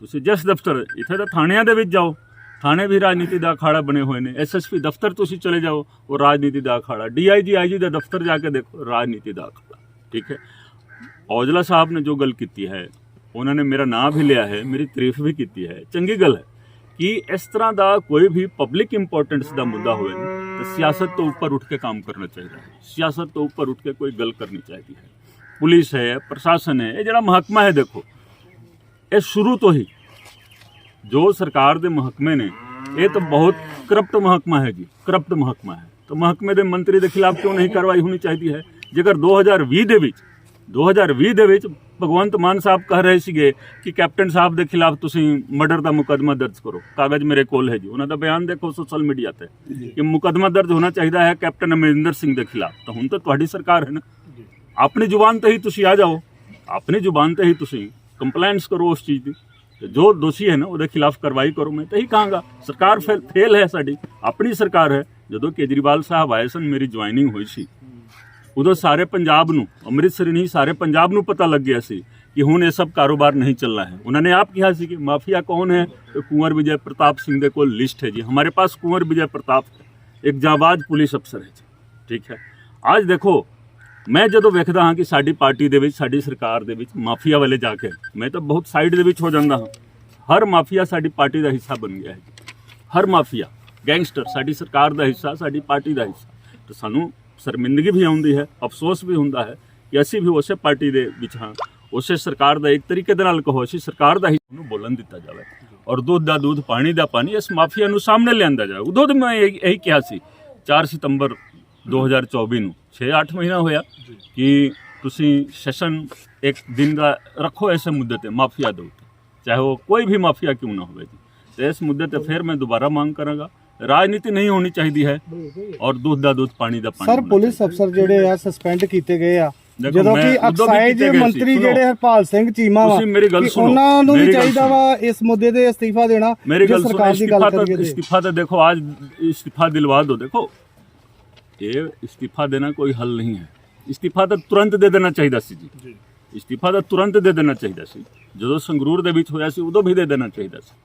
ਤੁਸੀਂ ਜਿਸ ਦਫ਼ਤਰ, ਇੱਥੇ ਤਾਂ ਥਾਣਿਆਂ ਦੇ ਵਿੱਚ ਜਾਓ, ਥਾਣੇ ਵੀ ਰਾਜਨੀਤੀ ਦਾ ਅਖਾੜਾ ਬਣੇ ਹੋਏ ਨੇ ਐਸਐਸਪੀ ਦਫ਼ਤਰ ਤੁਸੀਂ ਚਲੇ ਜਾਓ, ਉਹ ਰਾਜਨੀਤੀ ਦਾ ਅਖਾੜਾ ਡੀਆਈਜੀ ਆਈਜੀ ਦਾ ਦਫ਼ਤਰ ਜਾ ਕੇ ਦੇਖੋ, ਰਾਜਨੀਤੀ ਦਾ ਅਖਾੜਾ, ਠੀਕ ਹੈ। ਔਜਲਾ ਸਾਹਿਬ ਨੇ ਜੋ ਗੱਲ ਕੀਤੀ ਹੈ, ਉਹਨਾਂ ਨੇ ਮੇਰਾ ਨਾਮ ਵੀ ਲਿਆ ਹੈ, ਮੇਰੀ ਤਾਰੀਫ ਵੀ ਕੀਤੀ ਹੈ। ਚੰਗੀ ਗੱਲ ਹੈ ਕਿ ਇਸ ਤਰ੍ਹਾਂ ਦਾ ਕੋਈ ਵੀ ਪਬਲਿਕ ਇੰਪੋਰਟੈਂਸ ਦਾ ਮੁੱਦਾ ਹੋਵੇ, ਤਾਂ ਸਿਆਸਤ ਤੋਂ ਉੱਪਰ ਉੱਠ ਕੇ ਕੰਮ ਕਰਨਾ ਚਾਹੀਦਾ ਹੈ। ਸਿਆਸਤ ਤੋਂ ਉੱਪਰ ਉੱਠ ਕੇ ਕੋਈ ਗੱਲ ਕਰਨੀ ਚਾਹੀਦੀ ਹੈ। ਪੁਲਿਸ ਹੈ ਪ੍ਰਸ਼ਾਸਨ ਹੈ ਇਹ ਜਿਹੜਾ ਮਹਕਮਾ ਹੈ ਦੇਖੋ ਇਹ ਸ਼ੁਰੂ ਤੋਂ ਹੀ ਜੋ ਸਰਕਾਰ ਦੇ ਮਹਕਮੇ ਨੇ ਇਹ ਤਾਂ ਬਹੁਤ ਕਰਪਟ ਮਹਕਮਾ ਹੈ ਜੀ ਕਰਪਟ ਮਹਕਮਾ ਹੈ। ਤਾਂ ਮਹਕਮੇ ਦੇ ਮੰਤਰੀ ਦੇ ਖਿਲਾਫ ਕਿਉਂ ਨਹੀਂ ਕਾਰਵਾਈ ਹੋਣੀ ਚਾਹੀਦੀ ਹੈ? ਜੇਕਰ 2020 ਦੇ ਵਿੱਚ 2020 ਦੇ ਵਿੱਚ ਭਗਵੰਤ ਮਾਨ ਸਾਹਿਬ ਕਹਿ ਰਹੇ ਸੀਗੇ ਕਿ ਕੈਪਟਨ ਸਾਹਿਬ ਦੇ ਖਿਲਾਫ ਤੁਸੀਂ ਮਰਡਰ ਦਾ ਮੁਕੱਦਮਾ ਦਰਜ ਕਰੋ। ਕਾਗਜ਼ ਮੇਰੇ ਕੋਲ ਹੈ ਜੀ। ਉਹਨਾਂ ਦਾ ਬਿਆਨ ਦੇਖੋ ਸੋਸ਼ਲ ਮੀਡੀਆ ਤੇ ਕਿ ਮੁਕੱਦਮਾ ਦਰਜ ਹੋਣਾ ਚਾਹੀਦਾ ਹੈ ਕੈਪਟਨ ਅਮਰਿੰਦਰ ਸਿੰਘ ਦੇ ਖਿਲਾਫ। ਤਾਂ ਹੁਣ ਤਾਂ ਤੁਹਾਡੀ ਸਰਕਾਰ ਹੈ ਨਾ। ਆਪਣੀ ਜ਼ੁਬਾਨ ਤੇ ਹੀ ਤੁਸੀਂ ਆ ਜਾਓ ਆਪਣੀ ਜ਼ੁਬਾਨ ਤੇ ਹੀ ਤੁਸੀਂ ਕੰਪਲੇਂਟਸ ਕਰੋ ਉਸ ਚੀਜ਼ ਦੀ ਤੇ ਜੋ ਦੋਸ਼ੀ ਹੈ ਨਾ ਉਹਦੇ ਖਿਲਾਫ ਕਾਰਵਾਈ ਕਰੋ ਮੈਂ ਤਾਂ ਹੀ ਕਹਾਂਗਾ ਸਰਕਾਰ ਫੇਲ ਫੇਲ ਹੈ ਸਾਡੀ ਆਪਣੀ ਸਰਕਾਰ ਹੈ ਜਦੋਂ ਕੇਜਰੀਵਾਲ ਸਾਹਿਬ ਆਏ ਸਨ ਮੇਰੀ ਜੁਆਇਨਿੰਗ ਹੋਈ ਸੀ ਉਦੋਂ ਸਾਰੇ ਪੰਜਾਬ ਨੂੰ ਅੰਮ੍ਰਿਤਸਰ ਹੀ ਨਹੀਂ ਸਾਰੇ ਪੰਜਾਬ ਨੂੰ ਪਤਾ ਲੱਗ ਗਿਆ ਸੀ ਕਿ ਹੁਣ ਇਹ ਸਭ ਕਾਰੋਬਾਰ ਨਹੀਂ ਚੱਲਣਾ ਹੈ ਉਹਨਾਂ ਨੇ ਆਪ ਕਿਹਾ ਸੀ ਕਿ ਮਾਫੀਆ ਕੌਣ ਹੈ तो कुंवर विजय प्रताप सिंह ਦੇ ਕੋਲ ਲਿਸਟ ਹੈ ਜੀ हमारे पास कुंवर विजय प्रताप है एक जाबाज पुलिस अफसर है जी ਠੀਕ ਹੈ ਅੱਜ ਦੇਖੋ ਮੈਂ ਜਦੋਂ ਵੇਖਦਾ ਹਾਂ ਕਿ ਸਾਡੀ ਪਾਰਟੀ ਦੇ ਵਿੱਚ, ਸਾਡੀ ਸਰਕਾਰ ਦੇ ਵਿੱਚ ਮਾਫੀਆ ਵਾਲੇ ਜਾ ਕੇ, ਮੈਂ ਤਾਂ ਬਹੁਤ ਸਾਈਡ ਦੇ ਵਿੱਚ ਹੋ ਜਾਂਦਾ। ਹਾਂ ਹਰ ਮਾਫੀਆ ਸਾਡੀ ਪਾਰਟੀ ਦਾ ਹਿੱਸਾ ਬਣ ਗਿਆ ਹੈ। ਹਰ ਮਾਫੀਆ ਗੈਂਗਸਟਰ ਸਾਡੀ ਸਰਕਾਰ ਦਾ ਹਿੱਸਾ, ਸਾਡੀ ਪਾਰਟੀ ਦਾ ਹਿੱਸਾ। ਤੇ ਸਾਨੂੰ ਸ਼ਰਮਿੰਦਗੀ ਵੀ ਆਉਂਦੀ ਹੈ, ਅਫਸੋਸ ਵੀ ਹੁੰਦਾ ਹੈ ਕਿ ਅਸੀਂ ਵੀ ਉਸੇ ਪਾਰਟੀ ਦੇ ਵਿੱਚ ਹਾਂ। ਉਸੇ ਸਰਕਾਰ ਦਾ ਇੱਕ ਤਰੀਕੇ ਦੇ ਨਾਲ ਕਹੋ, ਅਸੀਂ ਸਰਕਾਰ ਦਾ ਹੀ ਨੂੰ ਬੋਲਣ ਦਿੱਤਾ ਜਾਵੇ। ਔਰ ਦੁੱਧ ਦਾ ਦੁੱਧ, ਪਾਣੀ ਦਾ ਪਾਣੀ ਇਸ ਮਾਫੀਆ ਨੂੰ ਸਾਹਮਣੇ ਲਿਆਂਦਾ ਜਾਵੇ। ਉਦੋਂ ਤਾਂ ਮੈਂ ਇਹੀ ਕਿਹਾ ਸੀ 4 ਸਤੰਬਰ 2024 ਨੂੰ। 6-8 ਮਹੀਨਾ ਹੋਇਆ ਕਿ ਤੁਸੀਂ ਸੈਸ਼ਨ ਇੱਕ ਦਿਨ ਦਾ ਰੱਖੋ ਐਸੇ ਮੁੱਦੇ ਤੇ ਮਾਫੀਆ ਦੇ ਚਾਹੇ ਉਹ ਕੋਈ ਵੀ ਮਾਫੀਆ ਕਿਉਂ ਨਾ ਹੋਵੇ ਤੇ ਇਸ ਮੁੱਦੇ ਤੇ ਫਿਰ ਮੈਂ ਦੁਬਾਰਾ ਮੰਗ ਕਰਾਂਗਾ। ਰਾਜਨੀਤੀ ਨਹੀਂ ਹੋਣੀ ਚਾਹੀਦੀ ਹੈ ਔਰ ਦੁੱਧ ਦਾ ਦੁੱਧ ਪਾਣੀ ਦਾ ਪਾਣੀ ਸਰ ਪੁਲਿਸ ਅਫਸਰ ਜਿਹੜੇ ਆ ਸਸਪੈਂਡ ਕੀਤੇ ਗਏ ਆ। ਜਦੋਂ ਕਿ ਅਕਸਾਈ ਜੀ ਮੰਤਰੀ ਜਿਹੜੇ ਹਰਪਾਲ ਸਿੰਘ ਚੀਮਾ ਵਾ ਤੁਸੀਂ ਮੇਰੀ ਗੱਲ ਸੁਣੋ। ਉਹਨਾਂ ਨੂੰ ਵੀ ਚਾਹੀਦਾ ਵਾ ਇਸ ਮੁੱਦੇ ਤੇ ਅਸਤੀਫਾ ਦੇਣਾ ਮੇਰੀ ਸਰਕਾਰ ਦੀ ਗੱਲ ਕਰੀਏ ਅਸਤੀਫਾ ਤਾਂ ਦੇਖੋ ਅੱਜ ਅਸਤੀਫਾ ਦਿਲਵਾ ਦਿਓ। ਦੇਖੋ ਇਹ ਇਸਤੀਫਾ ਦੇਣਾ ਕੋਈ ਹੱਲ ਨਹੀਂ ਹੈ। ਇਸਤੀਫਾ ਤਾਂ ਤੁਰੰਤ ਦੇ ਦੇਣਾ ਚਾਹੀਦਾ ਸੀ ਜੀ। ਇਸਤੀਫਾ ਤਾਂ ਤੁਰੰਤ ਦੇ ਦੇਣਾ ਚਾਹੀਦਾ ਸੀ। ਜਦੋਂ ਸੰਗਰੂਰ ਦੇ ਵਿੱਚ ਹੋਇਆ ਸੀ ਉਦੋਂ ਵੀ ਦੇ ਦੇਣਾ ਚਾਹੀਦਾ ਸੀ।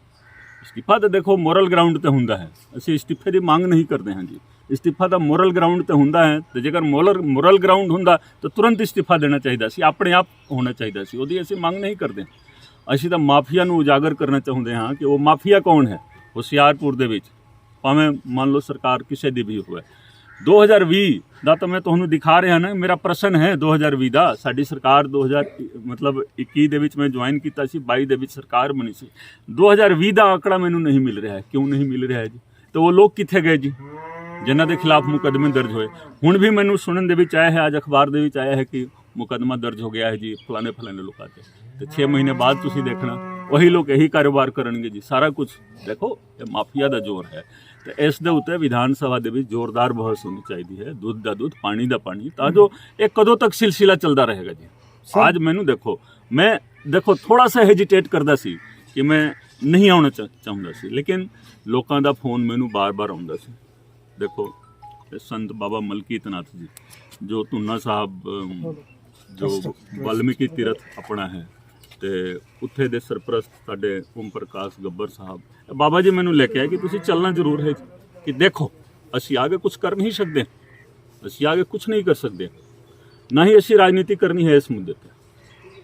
ਇਸਤੀਫਾ ਤਾਂ ਦੇਖੋ ਮੋਰਲ ਗਰਾਊਂਡ ਤੇ ਹੁੰਦਾ ਹੈ। ਅਸੀਂ ਇਸਤੀਫੇ ਦੀ ਮੰਗ ਨਹੀਂ ਕਰਦੇ ਹਾਂ ਜੀ। ਇਸਤੀਫਾ ਦਾ ਮੋਰਲ ਗਰਾਊਂਡ ਤੇ ਹੁੰਦਾ ਹੈ ਤੇ ਜੇਕਰ ਮੋਰਲ ਮੋਰਲ ਗਰਾਊਂਡ ਹੁੰਦਾ ਤਾਂ ਤੁਰੰਤ ਇਸਤੀਫਾ ਦੇਣਾ ਚਾਹੀਦਾ ਸੀ। ਆਪਣੇ ਆਪ ਹੋਣਾ ਚਾਹੀਦਾ ਸੀ। ਉਹਦੀ ਅਸੀਂ ਮੰਗ ਨਹੀਂ ਕਰਦੇ। ਅਸੀਂ ਤਾਂ ਮਾਫੀਆ ਨੂੰ ਉਜਾਗਰ ਕਰਨਾ ਚਾਹੁੰਦੇ ਹਾਂ ਕਿ ਉਹ ਮਾਫੀਆ ਕੌਣ ਹੈ? ਹੁਸ਼ਿਆਰਪੁਰ ਦੇ ਵਿੱਚ। ਭਾਵੇਂ ਮੰਨ ਲਓ ਸਰਕਾਰ ਕਿਸੇ ਦੀ ਵੀ ਹੋਵੇ। 2020 ਦਾ ਤਾਂ ਮੈਂ ਤੁਹਾਨੂੰ ਦਿਖਾ ਰਿਹਾ ਨਾ, ਮੇਰਾ ਪ੍ਰਸ਼ਨ ਹੈ 2020 ਦਾ। ਸਾਡੀ ਸਰਕਾਰ 2000 ਮਤਲਬ 21 ਦੇ ਵਿੱਚ ਮੈਂ ਜੁਆਇਨ ਕੀਤਾ ਸੀ 22 ਦੇ ਵਿੱਚ ਸਰਕਾਰ ਬਣੀ ਸੀ। 2020 ਦਾ ਆંકੜਾ ਮੈਨੂੰ ਨਹੀਂ ਮਿਲ ਰਿਹਾ ਕਿਉਂ ਨਹੀਂ ਮਿਲ ਰਿਹਾ ਜੀ? ਤੇ ਉਹ ਲੋਕ ਕਿੱਥੇ ਗਏ ਜੀ? ਜਿਨ੍ਹਾਂ ਦੇ ਖਿਲਾਫ ਮੁਕੱਦਮੇ ਦਰਜ ਹੋਏ। ਹੁਣ ਵੀ ਮੈਨੂੰ ਸੁਣਨ ਦੇ ਵਿੱਚ ਆਇਆ ਹੈ, ਅੱਜ ਅਖਬਾਰ ਦੇ ਵਿੱਚ ਆਇਆ ਹੈ ਕਿ ਮੁਕੱਦਮਾ ਦਰਜ ਹੋ ਗਿਆ ਹੈ ਜੀ, ਫਲਾਣੇ ਫਲਾਣੇ ਲੋਕਾਂ ਤੇ। ਤੇ 6 ਮਹੀਨੇ ਬਾਅਦ ਤੁਸੀਂ ਦੇਖਣਾ, ਉਹੀ ਲੋਕ ਇਹੀ ਕਾਰੋਬਾਰ ਕਰਨਗੇ ਜੀ। ਸਾਰਾ ਕੁਝ ਦੇਖੋ, ਇਹ ਮਾਫੀਆ ਦਾ ਜ਼ੋਰ ਹੈ। ਤੇ ਇਸ ਦੇ ਉੱਤੇ ਵਿਧਾਨ ਸਭਾ ਦੇ ਵਿੱਚ ਜ਼ੋਰਦਾਰ ਬਹਿਸ ਹੋਣੀ ਚਾਹੀਦੀ ਹੈ। ਦੁੱਧ ਦਾ ਦੁੱਧ ਪਾਣੀ ਦਾ ਪਾਣੀ। ਤਾਂ ਜੋ ਇਹ ਕਦੋਂ ਤੱਕ ਸਿਲਸਿਲਾ ਚੱਲਦਾ ਰਹੇਗਾ ਜੀ। ਅੱਜ ਮੈਨੂੰ ਦੇਖੋ ਮੈਂ ਦੇਖੋ ਥੋੜਾ ਸਾ ਹੈਜੀਟੇਟ ਕਰਦਾ ਸੀ ਕਿ ਮੈਂ ਨਹੀਂ ਆਉਣਾ ਚਾਹੁੰਦਾ ਸੀ। ਲੇਕਿਨ ਲੋਕਾਂ ਦਾ ਫੋਨ ਮੈਨੂੰ ਬਾਰ-ਬਾਰ ਆਉਂਦਾ ਸੀ। ਦੇਖੋ ਸੰਤ ਬਾਬਾ ਮਲਕੀਤ ਨਾਥ ਜੀ ਜੋ ਧੁੰਨਾ ਸਾਹਿਬ ਜੋ ਵਾਲਮੀਕੀ ਤੀਰਥ ਆਪਣਾ ਹੈ। ਤੇ ਉੱਥੇ ਦੇ ਸਰਪ੍ਰਸਤ ਸਾਡੇ ਓਮ ਪ੍ਰਕਾਸ਼ ਗੱਬਰ ਸਾਹਿਬ। ਬਾਬਾ ਜੀ ਮੈਨੂੰ ਲੈ ਕੇ ਆਏ ਕਿ ਤੁਸੀਂ ਚੱਲਣਾ ਜ਼ਰੂਰ ਹੈ ਕਿ ਦੇਖੋ, ਅਸੀਂ ਆਗੇ ਕੁਝ ਕਰ ਨਹੀਂ ਸਕਦੇ। ਅਸੀਂ ਆਗੇ ਕੁਝ ਨਹੀਂ ਕਰ ਸਕਦੇ। ਨਾ ਹੀ ਅਸੀਂ ਰਾਜਨੀਤੀ ਕਰਨੀ ਹੈ ਇਸ ਮੁੱਦੇ ਤੇ।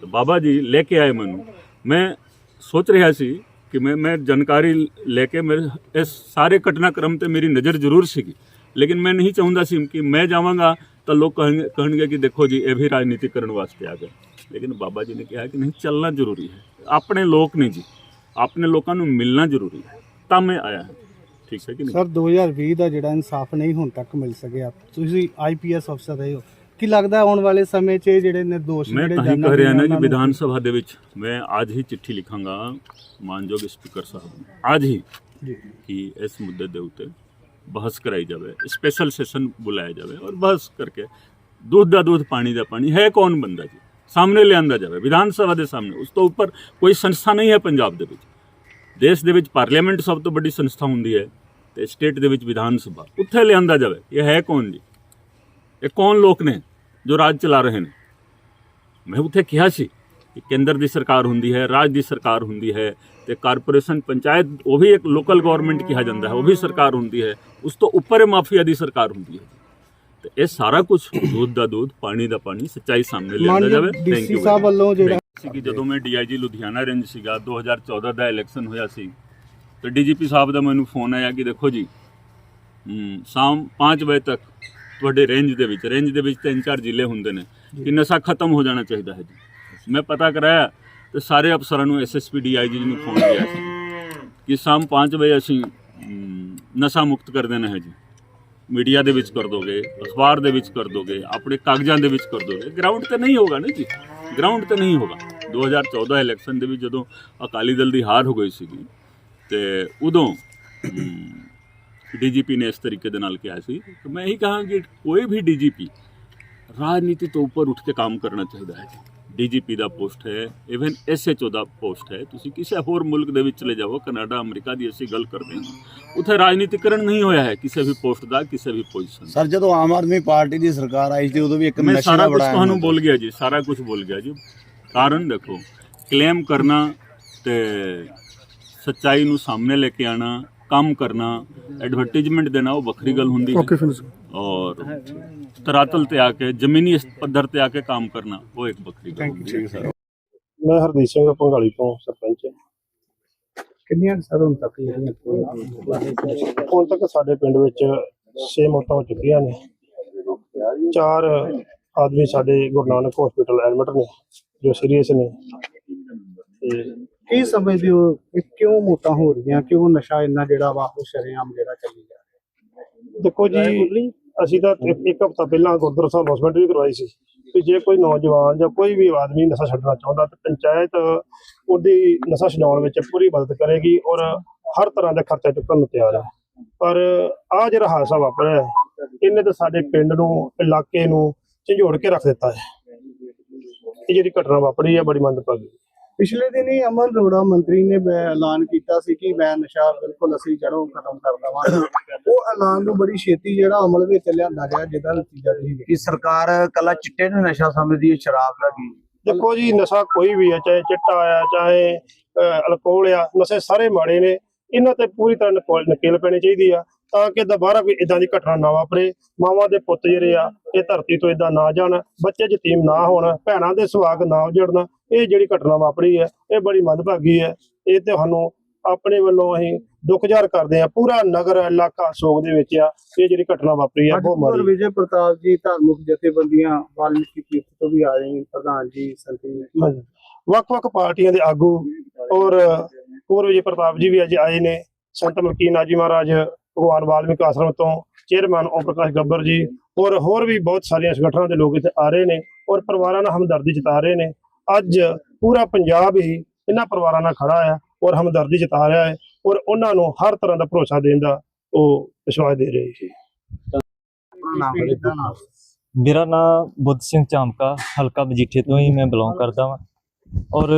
ਤੇ ਬਾਬਾ ਜੀ ਲੈ ਕੇ ਆਏ ਮੈਨੂੰ। ਮੈਂ ਸੋਚ ਰਿਹਾ ਸੀ ਕਿ ਮੈਂ ਮੈਂ ਜਾਣਕਾਰੀ ਲੈ ਕੇ ਮੇਰੇ ਇਸ ਸਾਰੇ ਘਟਨਾਕ੍ਰਮ ਤੇ ਮੇਰੀ ਨਜ਼ਰ ਜ਼ਰੂਰ ਸੀਗੀ। ਲੇਕਿਨ ਮੈਂ ਨਹੀਂ ਚਾਹੁੰਦਾ ਸੀ ਕਿ ਮੈਂ ਜਾਵਾਂਗਾ ਤਾਂ ਲੋਕ ਕਹਿਣਗੇ ਕਹਿਣਗੇ ਕਿ ਦੇਖੋ ਜੀ, ਇਹ ਵੀ ਰਾਜਨੀਤੀ ਕਰਨ ਵਾਸਤੇ ਆ ਗਏ। ਲੇਕਿਨ ਬਾਬਾ ਜੀ ਨੇ ਕਿਹਾ ਕਿ ਨਹੀਂ ਚੱਲਣਾ ਜ਼ਰੂਰੀ ਹੈ। ਆਪਣੇ ਲੋਕ ਨੇ ਜੀ। ਆਪਣੇ ਲੋਕਾਂ ਨੂੰ ਮਿਲਣਾ ਜ਼ਰੂਰੀ ਹੈ। ਤਾਂ ਮੈਂ ਆਇਆ। ਠੀਕ ਹੈ ਕਿ ਨਹੀਂ? ਸਰ 2020 ਦਾ ਜਿਹੜਾ ਇਨਸਾਫ ਨਹੀਂ ਹੁਣ ਤੱਕ ਮਿਲ ਸਕਿਆ। ਤੁਸੀਂ ਆਈਪੀਐਸ ਅਫਸਰ ਰਹੇ ਹੋ। ਕੀ ਲੱਗਦਾ ਆਉਣ ਵਾਲੇ ਸਮੇਂ 'ਚ ਇਹ ਜਿਹੜੇ ਨਿਰਦੋਸ਼ ਮੈਂ ਜਿਹੜੇ ਤਾਂ ਹੀ ਜਾਨਾਂ ਕਹਿ ਰਿਹਾ ਨਾ ਨੂੰ- ਵਿਧਾਨ ਸਭਾ ਦੇ ਵਿੱਚ ਮੈਂ ਅੱਜ ਹੀ ਚਿੱਠੀ ਲਿਖਾਂਗਾ ਮਾਨਯੋਗ ਸਪੀਕਰ ਸਾਹਿਬ ਨੂੰ। ਅੱਜ ਹੀ ਜੀ। ਕਿ ਇਸ ਮੁੱਦੇ ਦੇ ਉੱਤੇ ਬਹਿਸ ਕਰਾਈ ਜਾਵੇ ਸਪੈਸ਼ਲ ਸੈਸ਼ਨ ਬੁਲਾਇਆ ਜਾਵੇ ਔਰ ਬਹਿਸ ਕਰਕੇ ਦੁੱਧ ਦਾ ਦੁੱਧ ਪਾਣੀ ਦਾ ਪਾਣੀ ਹੈ ਕੌਣ ਬੰਦਾ ਜੀ? ਸਾਹਮਣੇ ਲਿਆਂਦਾ ਜਾਵੇ, ਵਿਧਾਨ ਸਭਾ ਦੇ ਸਾਹਮਣੇ। ਉਸ ਤੋਂ ਉੱਪਰ ਕੋਈ ਸੰਸਥਾ ਨਹੀਂ ਹੈ ਪੰਜਾਬ ਦੇ ਵਿੱਚ। ਦੇਸ਼ ਦੇ ਵਿੱਚ ਪਾਰਲੀਮੈਂਟ ਸਭ ਤੋਂ ਵੱਡੀ ਸੰਸਥਾ ਹੁੰਦੀ ਹੈ ਤੇ ਸਟੇਟ ਦੇ ਵਿੱਚ ਵਿਧਾਨ ਸਭਾ। ਉੱਥੇ ਲਿਆਂਦਾ ਜਾਵੇ। ਇਹ ਹੈ ਕੌਣ ਜੀ? ਇਹ ਕੌਣ ਲੋਕ ਨੇ ਜੋ ਰਾਜ ਚਲਾ ਰਹੇ ਨੇ? ਮੈਂ ਉੱਥੇ ਕਿਹਾ ਸੀ ਕਿ ਕੇਂਦਰ ਦੀ ਸਰਕਾਰ ਹੁੰਦੀ ਹੈ, ਰਾਜ ਦੀ ਸਰਕਾਰ ਹੁੰਦੀ ਹੈ ਤੇ ਕਾਰਪੋਰੇਸ਼ਨ, ਪੰਚਾਇਤ, ਉਹ ਵੀ ਇੱਕ ਲੋਕਲ ਗਵਰਨਮੈਂਟ ਕਿਹਾ ਜਾਂਦਾ ਹੈ, ਉਹ ਵੀ ਸਰਕਾਰ ਹੁੰਦੀ ਹੈ। ਉਸ ਤੋਂ ਉੱਪਰ ਇਹ ਮਾਫੀਆ ਦੀ ਸਰਕਾਰ ਹੁੰਦੀ ਹੈ। ਤੇ ਇਹ ਸਾਰਾ ਕੁਝ ਦੁੱਧ ਦਾ ਦੁੱਧ ਪਾਣੀ ਦਾ ਪਾਣੀ ਸੱਚਾਈ ਸਾਹਮਣੇ ਲਿਆਂਦਾ ਜਾਵੇ। ਥੈਂਕ ਯੂ ਸਾਹਿਬ ਵੱਲੋਂ ਜਿਹੜਾ ਸੀ ਕਿ ਜਦੋਂ ਮੈਂ ਡੀਆਈਜੀ ਲੁਧਿਆਣਾ ਰੇਂਜ ਸੀਗਾ 2014 ਦਾ ਇਲੈਕਸ਼ਨ ਹੋਇਆ ਸੀ। ਤੇ ਡੀਜੀਪੀ ਸਾਹਿਬ ਦਾ ਮੈਨੂੰ ਫੋਨ ਆਇਆ ਕਿ ਦੇਖੋ ਜੀ ਸ਼ਾਮ 5 ਵਜੇ ਤੱਕ ਤੁਹਾਡੇ ਰੇਂਜ ਦੇ ਵਿੱਚ ਰੇਂਜ ਦੇ ਵਿੱਚ ਤਿੰਨ ਚਾਰ ਜ਼ਿਲ੍ਹੇ ਹੁੰਦੇ ਨੇ। ਕਿ ਨਸ਼ਾ ਖਤਮ ਹੋ ਜਾਣਾ ਚਾਹੀਦਾ ਹੈ ਜੀ। ਮੈਂ ਪਤਾ ਕਰਾਇਆ ਤੇ ਸਾਰੇ ਅਫਸਰਾਂ ਨੂੰ ਐਸਐਸਪੀ ਡੀਆਈਜੀ ਨੂੰ ਫੋਨ ਕੀਤਾ ਸੀ। ਕਿ ਸ਼ਾਮ 5 ਵਜੇ ਅਸੀਂ ਨਸ਼ਾ ਮੁਕਤ ਕਰ ਦੇਣਾ ਹੈ ਜੀ। ਮੀਡੀਆ ਦੇ ਵਿੱਚ ਕਰ ਦੋਗੇ, ਅਖਬਾਰ ਦੇ ਵਿੱਚ ਕਰ ਦੋਗੇ, ਆਪਣੇ ਕਾਗਜ਼ਾਂ ਦੇ ਵਿੱਚ ਕਰ ਦੋਗੇ ਗਰਾਊਂਡ ਤੇ ਨਹੀਂ ਹੋਗਾ ਨਾ ਜੀ। ਗਰਾਊਂਡ ਤੇ ਨਹੀਂ ਹੋਗਾ 2014 ਇਲੈਕਸ਼ਨ ਦੇ ਵਿੱਚ ਜਦੋਂ ਅਕਾਲੀ ਦਲ ਦੀ ਹਾਰ ਹੋ ਗਈ ਸੀਗੀ, ਤੇ ਉਦੋਂ ਡੀਜੀਪੀ ਨੇ ਇਸ ਤਰੀਕੇ ਦੇ ਨਾਲ ਕਿਹਾ ਸੀ ਕਿ ਮੈਂ ਇਹੀ ਕਹਾਂ ਕਿ ਕੋਈ ਵੀ ਡੀਜੀਪੀ ਰਾਜਨੀਤੀ ਤੋਂ ਉੱਪਰ ਉੱਠ ਕੇ ਕੰਮ ਕਰਨਾ ਚਾਹੀਦਾ ਹੈ। ਡੀਜੀਪੀ ਦਾ ਪੋਸਟ ਹੈ ਇਵਨ ਐਸਐਚਓ ਦਾ ਪੋਸਟ ਹੈ। ਤੁਸੀਂ ਕਿਸੇ ਹੋਰ ਮੁਲਕ ਦੇ ਵਿੱਚ ਚਲੇ ਜਾਓ ਕੈਨੇਡਾ ਅਮਰੀਕਾ ਦੀ ਅਸੀਂ ਗੱਲ ਕਰਦੇ ਹਾਂ। ਉੱਥੇ ਰਾਜਨੀਤੀਕਰਨ ਨਹੀਂ ਹੋਇਆ ਹੈ ਕਿਸੇ ਵੀ ਪੋਸਟ ਦਾ ਕਿਸੇ ਵੀ ਪੋਜੀਸ਼ਨ ਦਾ। ਸਰ ਜਦੋਂ ਆਮ ਆਦਮੀ ਪਾਰਟੀ ਦੀ ਸਰਕਾਰ ਆਈ ਸੀ ਉਦੋਂ ਵੀ ਇੱਕ ਮੈਂ ਸਾਰਾ ਕੁਝ ਤੁਹਾਨੂੰ ਬੋਲ ਗਿਆ ਜੀ ਸਾਰਾ ਕੁਝ ਬੋਲ ਗਿਆ ਜੀ। ਕਾਰਨ ਦੇਖੋ ਕਲੇਮ ਕਰਨਾ ਤੇ ਸੱਚਾਈ ਨੂੰ ਸਾਹਮਣੇ ਲੈ ਕੇ ਆਣਾ ਕੰਮ ਕਰਨਾ ਐਡਵਰਟਾਈਜ਼ਮੈਂਟ ਦੇਣਾ ਉਹ ਵੱਖਰੀ ਗੱਲ ਹੁੰਦੀ ਹੈ। ਔਰ ਤਰਾਤਲ ਤੇ ਆ ਕੇ ਜ਼ਮੀਨੀ ਪੱਧਰ ਤੇ ਆ ਕੇ ਕੰਮ ਕਰਨਾ ਉਹ ਇੱਕ ਵੱਖਰੀ ਗੱਲ ਹੁੰਦੀ ਹੈ। ਮੈਂ ਹਰਦੀਪ ਸਿੰਘ ਪੰਗਾਲੀ ਤੋਂ ਸਰਪੰਚ ਕਿੰਨੀਆਂ ਸਰ ਹੁਣ ਤੱਕ ਜਿਹੜੀਆਂ ਹੁਣ ਤੱਕ ਸਾਡੇ ਪਿੰਡ ਵਿੱਚ 6 ਮੌਤਾਂ ਹੋ ਚੁੱਕੀਆਂ ਨੇ। ਚਾਰ ਆਦਮੀ ਸਾਡੇ ਗੁਰੂ ਨਾਨਕ ਹਸਪੀਟਲ ਐਡਮਿਟ ਨੇ ਜੋ ਸੀਰੀਅਸ ਨੇ। ਤੇ ਕੀ ਸਮਝਦੇ ਹੋ ਇਹ ਕਿਉਂ ਮੌਤਾਂ ਹੋ ਰਹੀਆਂ? ਕਿਉਂ ਨਸ਼ਾ ਇੰਨਾ ਜਿਹੜਾ ਵਾ ਉਹ ਸ਼ਰੇਆਮ ਜਿਹੜਾ ਚੱਲੀ ਜਾ ਰਿਹਾ? ਦੇਖੋ ਜੀ ਅਸੀਂ ਤਾਂ ਇੱਕ- ਹਫ਼ਤਾ ਪਹਿਲਾਂ ਗੁਰਦੁਆਰਾ ਸਾਹਿਬ ਹਸਪੀਟਲ ਵੀ ਕਰਵਾਈ ਸੀ। ਕਿ ਜੇ ਕੋਈ ਨੌਜਵਾਨ ਜਾਂ ਕੋਈ ਵੀ ਆਦਮੀ ਨਸ਼ਾ ਛੱਡਣਾ ਚਾਹੁੰਦਾ ਤਾਂ ਪੰਚਾਇਤ ਉਹਦੀ ਨਸ਼ਾ ਛਡਾਉਣ ਵਿੱਚ ਪੂਰੀ ਮਦਦ ਕਰੇਗੀ ਔਰ ਹਰ ਤਰ੍ਹਾਂ ਦਾ ਖਰਚਾ ਚੁੱਕਣ ਨੂੰ ਤਿਆਰ ਹੈ। ਪਰ ਆ ਜਿਹੜਾ ਹਾਦਸਾ ਵਾਪਰਿਆ ਇਹਨੇ ਤਾਂ ਸਾਡੇ ਪਿੰਡ ਨੂੰ ਇਲਾਕੇ ਨੂੰ ਝੰਜੋੜ ਕੇ ਰੱਖ ਦਿੱਤਾ ਹੈ। ਇਹ ਜਿਹੜੀ ਘਟਨਾ ਵਾਪਰੀ ਹੈ ਬੜੀ ਮੰਦਭਾਗੀ। ਪਿਛਲੇ ਦਿਨੀ ਅਮਨ ਅਰੋੜਾ ਮੰਤਰੀ ਨੇ ਐਲਾਨ ਕੀਤਾ ਸੀ ਕਿ ਮੈਂ ਨਸ਼ਾ ਬਿਲਕੁਲ ਅਸੀਂ ਜੜੋਂ ਖਤਮ ਕਰ ਦਵਾਂਗੇ। ਉਹ ਐਲਾਨ ਨੂੰ ਬੜੀ ਛੇਤੀ ਜਿਹੜਾ ਅਮਲ ਵਿੱਚ ਲਿਆਂਦਾ ਗਿਆ ਜਿਹਦਾ ਨਤੀਜਾ ਤੁਸੀਂ। ਕਿ ਸਰਕਾਰ ਕੱਲਾ ਚਿੱਟੇ ਨੂੰ ਨਸ਼ਾ ਸਮਝਦੀ ਹੈ ਸ਼ਰਾਬ ਦਾ ਕੀ? ਦੇਖੋ ਜੀ ਨਸ਼ਾ ਕੋਈ ਵੀ ਹੈ ਚਾਹੇ ਚਿੱਟਾ ਆ ਚਾਹੇ ਅਲਕੋਹਲ ਆ ਨਸ਼ੇ ਸਾਰੇ ਮਾੜੇ ਨੇ। ਇਹਨਾਂ ਤੇ ਪੂਰੀ ਤਰ੍ਹਾਂ ਨਕੋਲ- ਨਕੇਲ ਪੈਣੀ ਚਾਹੀਦੀ ਆ ਤਾਂ ਕਿ ਦੁਬਾਰਾ ਕੋਈ ਇਦਾਂ ਦੀ ਘਟਨਾ ਨਾ ਵਾਪਰੇ। ਮਾਵਾਂ ਦੇ ਪੁੱਤ ਜਿਹੜੇ ਆ ਇਹ ਧਰਤੀ ਤੋਂ ਇਦਾਂ ਨਾ ਜਾਣ ਬੱਚੇ ਯਤੀਮ ਨਾ ਹੋਣ ਭੈਣਾਂ ਦੇ ਸੁਹਾਗ ਨਾ ਉਜੜਨ। ਇਹ ਜਿਹੜੀ ਘਟਨਾ ਵਾਪਰੀ ਹੈ ਇਹ ਬੜੀ ਮੰਦਭਾਗੀ ਹੈ। ਇਹ ਤੇ ਸਾਨੂੰ ਆਪਣੇ ਵੱਲੋਂ ਅਸੀਂ ਦੁੱਖ ਜ਼ਾਹਰ ਕਰਦੇ ਆ ਪੂਰਾ ਨਗਰ ਇਲਾਕਾ ਸੋਗ ਦੇ ਵਿੱਚ ਆ। ਇਹ ਜਿਹੜੀ ਘਟਨਾ ਵਾਪਰੀ ਆ ਬਹੁਤ ਮਾੜੀ ਵਿਜੇ ਪ੍ਰਤਾਪ ਜੀ ਧਾਰਮਿਕ ਜਥੇਬੰਦੀਆਂ ਵਾਲਮੀਕੀ ਤੀਰਥ ਤੋਂ ਵੀ ਆ ਰਹੇ ਨੇ ਪ੍ਰਧਾਨ ਜੀ ਸੰਤੀ ਹਾਂਜੀ। ਵੱਖ-ਵੱਖ ਪਾਰਟੀਆਂ ਦੇ ਆਗੂ ਔਰ ਪੂਰਵ ਜੀ ਪ੍ਰਤਾਪ ਜੀ ਵੀ ਅੱਜ ਆਏ ਨੇ। ਸੰਤ ਮਲਕੀ ਨਾਜੀ ਮਹਾਰਾਜ ਭਗਵਾਨ ਵਾਲਮੀਕ ਆਸ਼ਰਮ ਤੋਂ ਚੇਅਰਮੈਨ ਓਮ ਪ੍ਰਕਾਸ਼ ਗੱਬਰ ਜੀ ਔਰ ਹੋਰ ਵੀ ਬਹੁਤ ਸਾਰੀਆਂ ਸੰਗਠਨਾਂ ਦੇ ਲੋਕ ਇੱਥੇ ਆ ਰਹੇ ਨੇ ਔਰ ਪਰਿਵਾਰਾਂ ਨਾਲ ਹਮਦਰਦੀ ਜਤਾ ਰਹੇ ਨੇ। ਅੱਜ ਪੂਰਾ ਪੰਜਾਬ ਹੀ ਇਹਨਾਂ ਪਰਿਵਾਰਾਂ ਨਾਲ ਖੜਾ ਹੈ ਔਰ ਹਮਦਰਦੀ ਜਤਾ ਰਿਹਾ ਹੈ ਔਰ ਉਹਨਾਂ ਨੂੰ ਹਰ ਤਰ੍ਹਾਂ ਦਾ ਭਰੋਸਾ ਦੇਣ ਦਾ ਉਹ ਵਿਸ਼ਵਾਸ ਦੇ ਰਹੇ ਸੀ। ਮੇਰਾ ਨਾਮ ਬੁੱਧ ਸਿੰਘ ਚਾਮਕਾ ਹਲਕਾ ਮਜੀਠੇ ਤੋਂ ਹੀ ਮੈਂ ਬਿਲੋਂਗ ਕਰਦਾ ਹਾਂ ਔਰ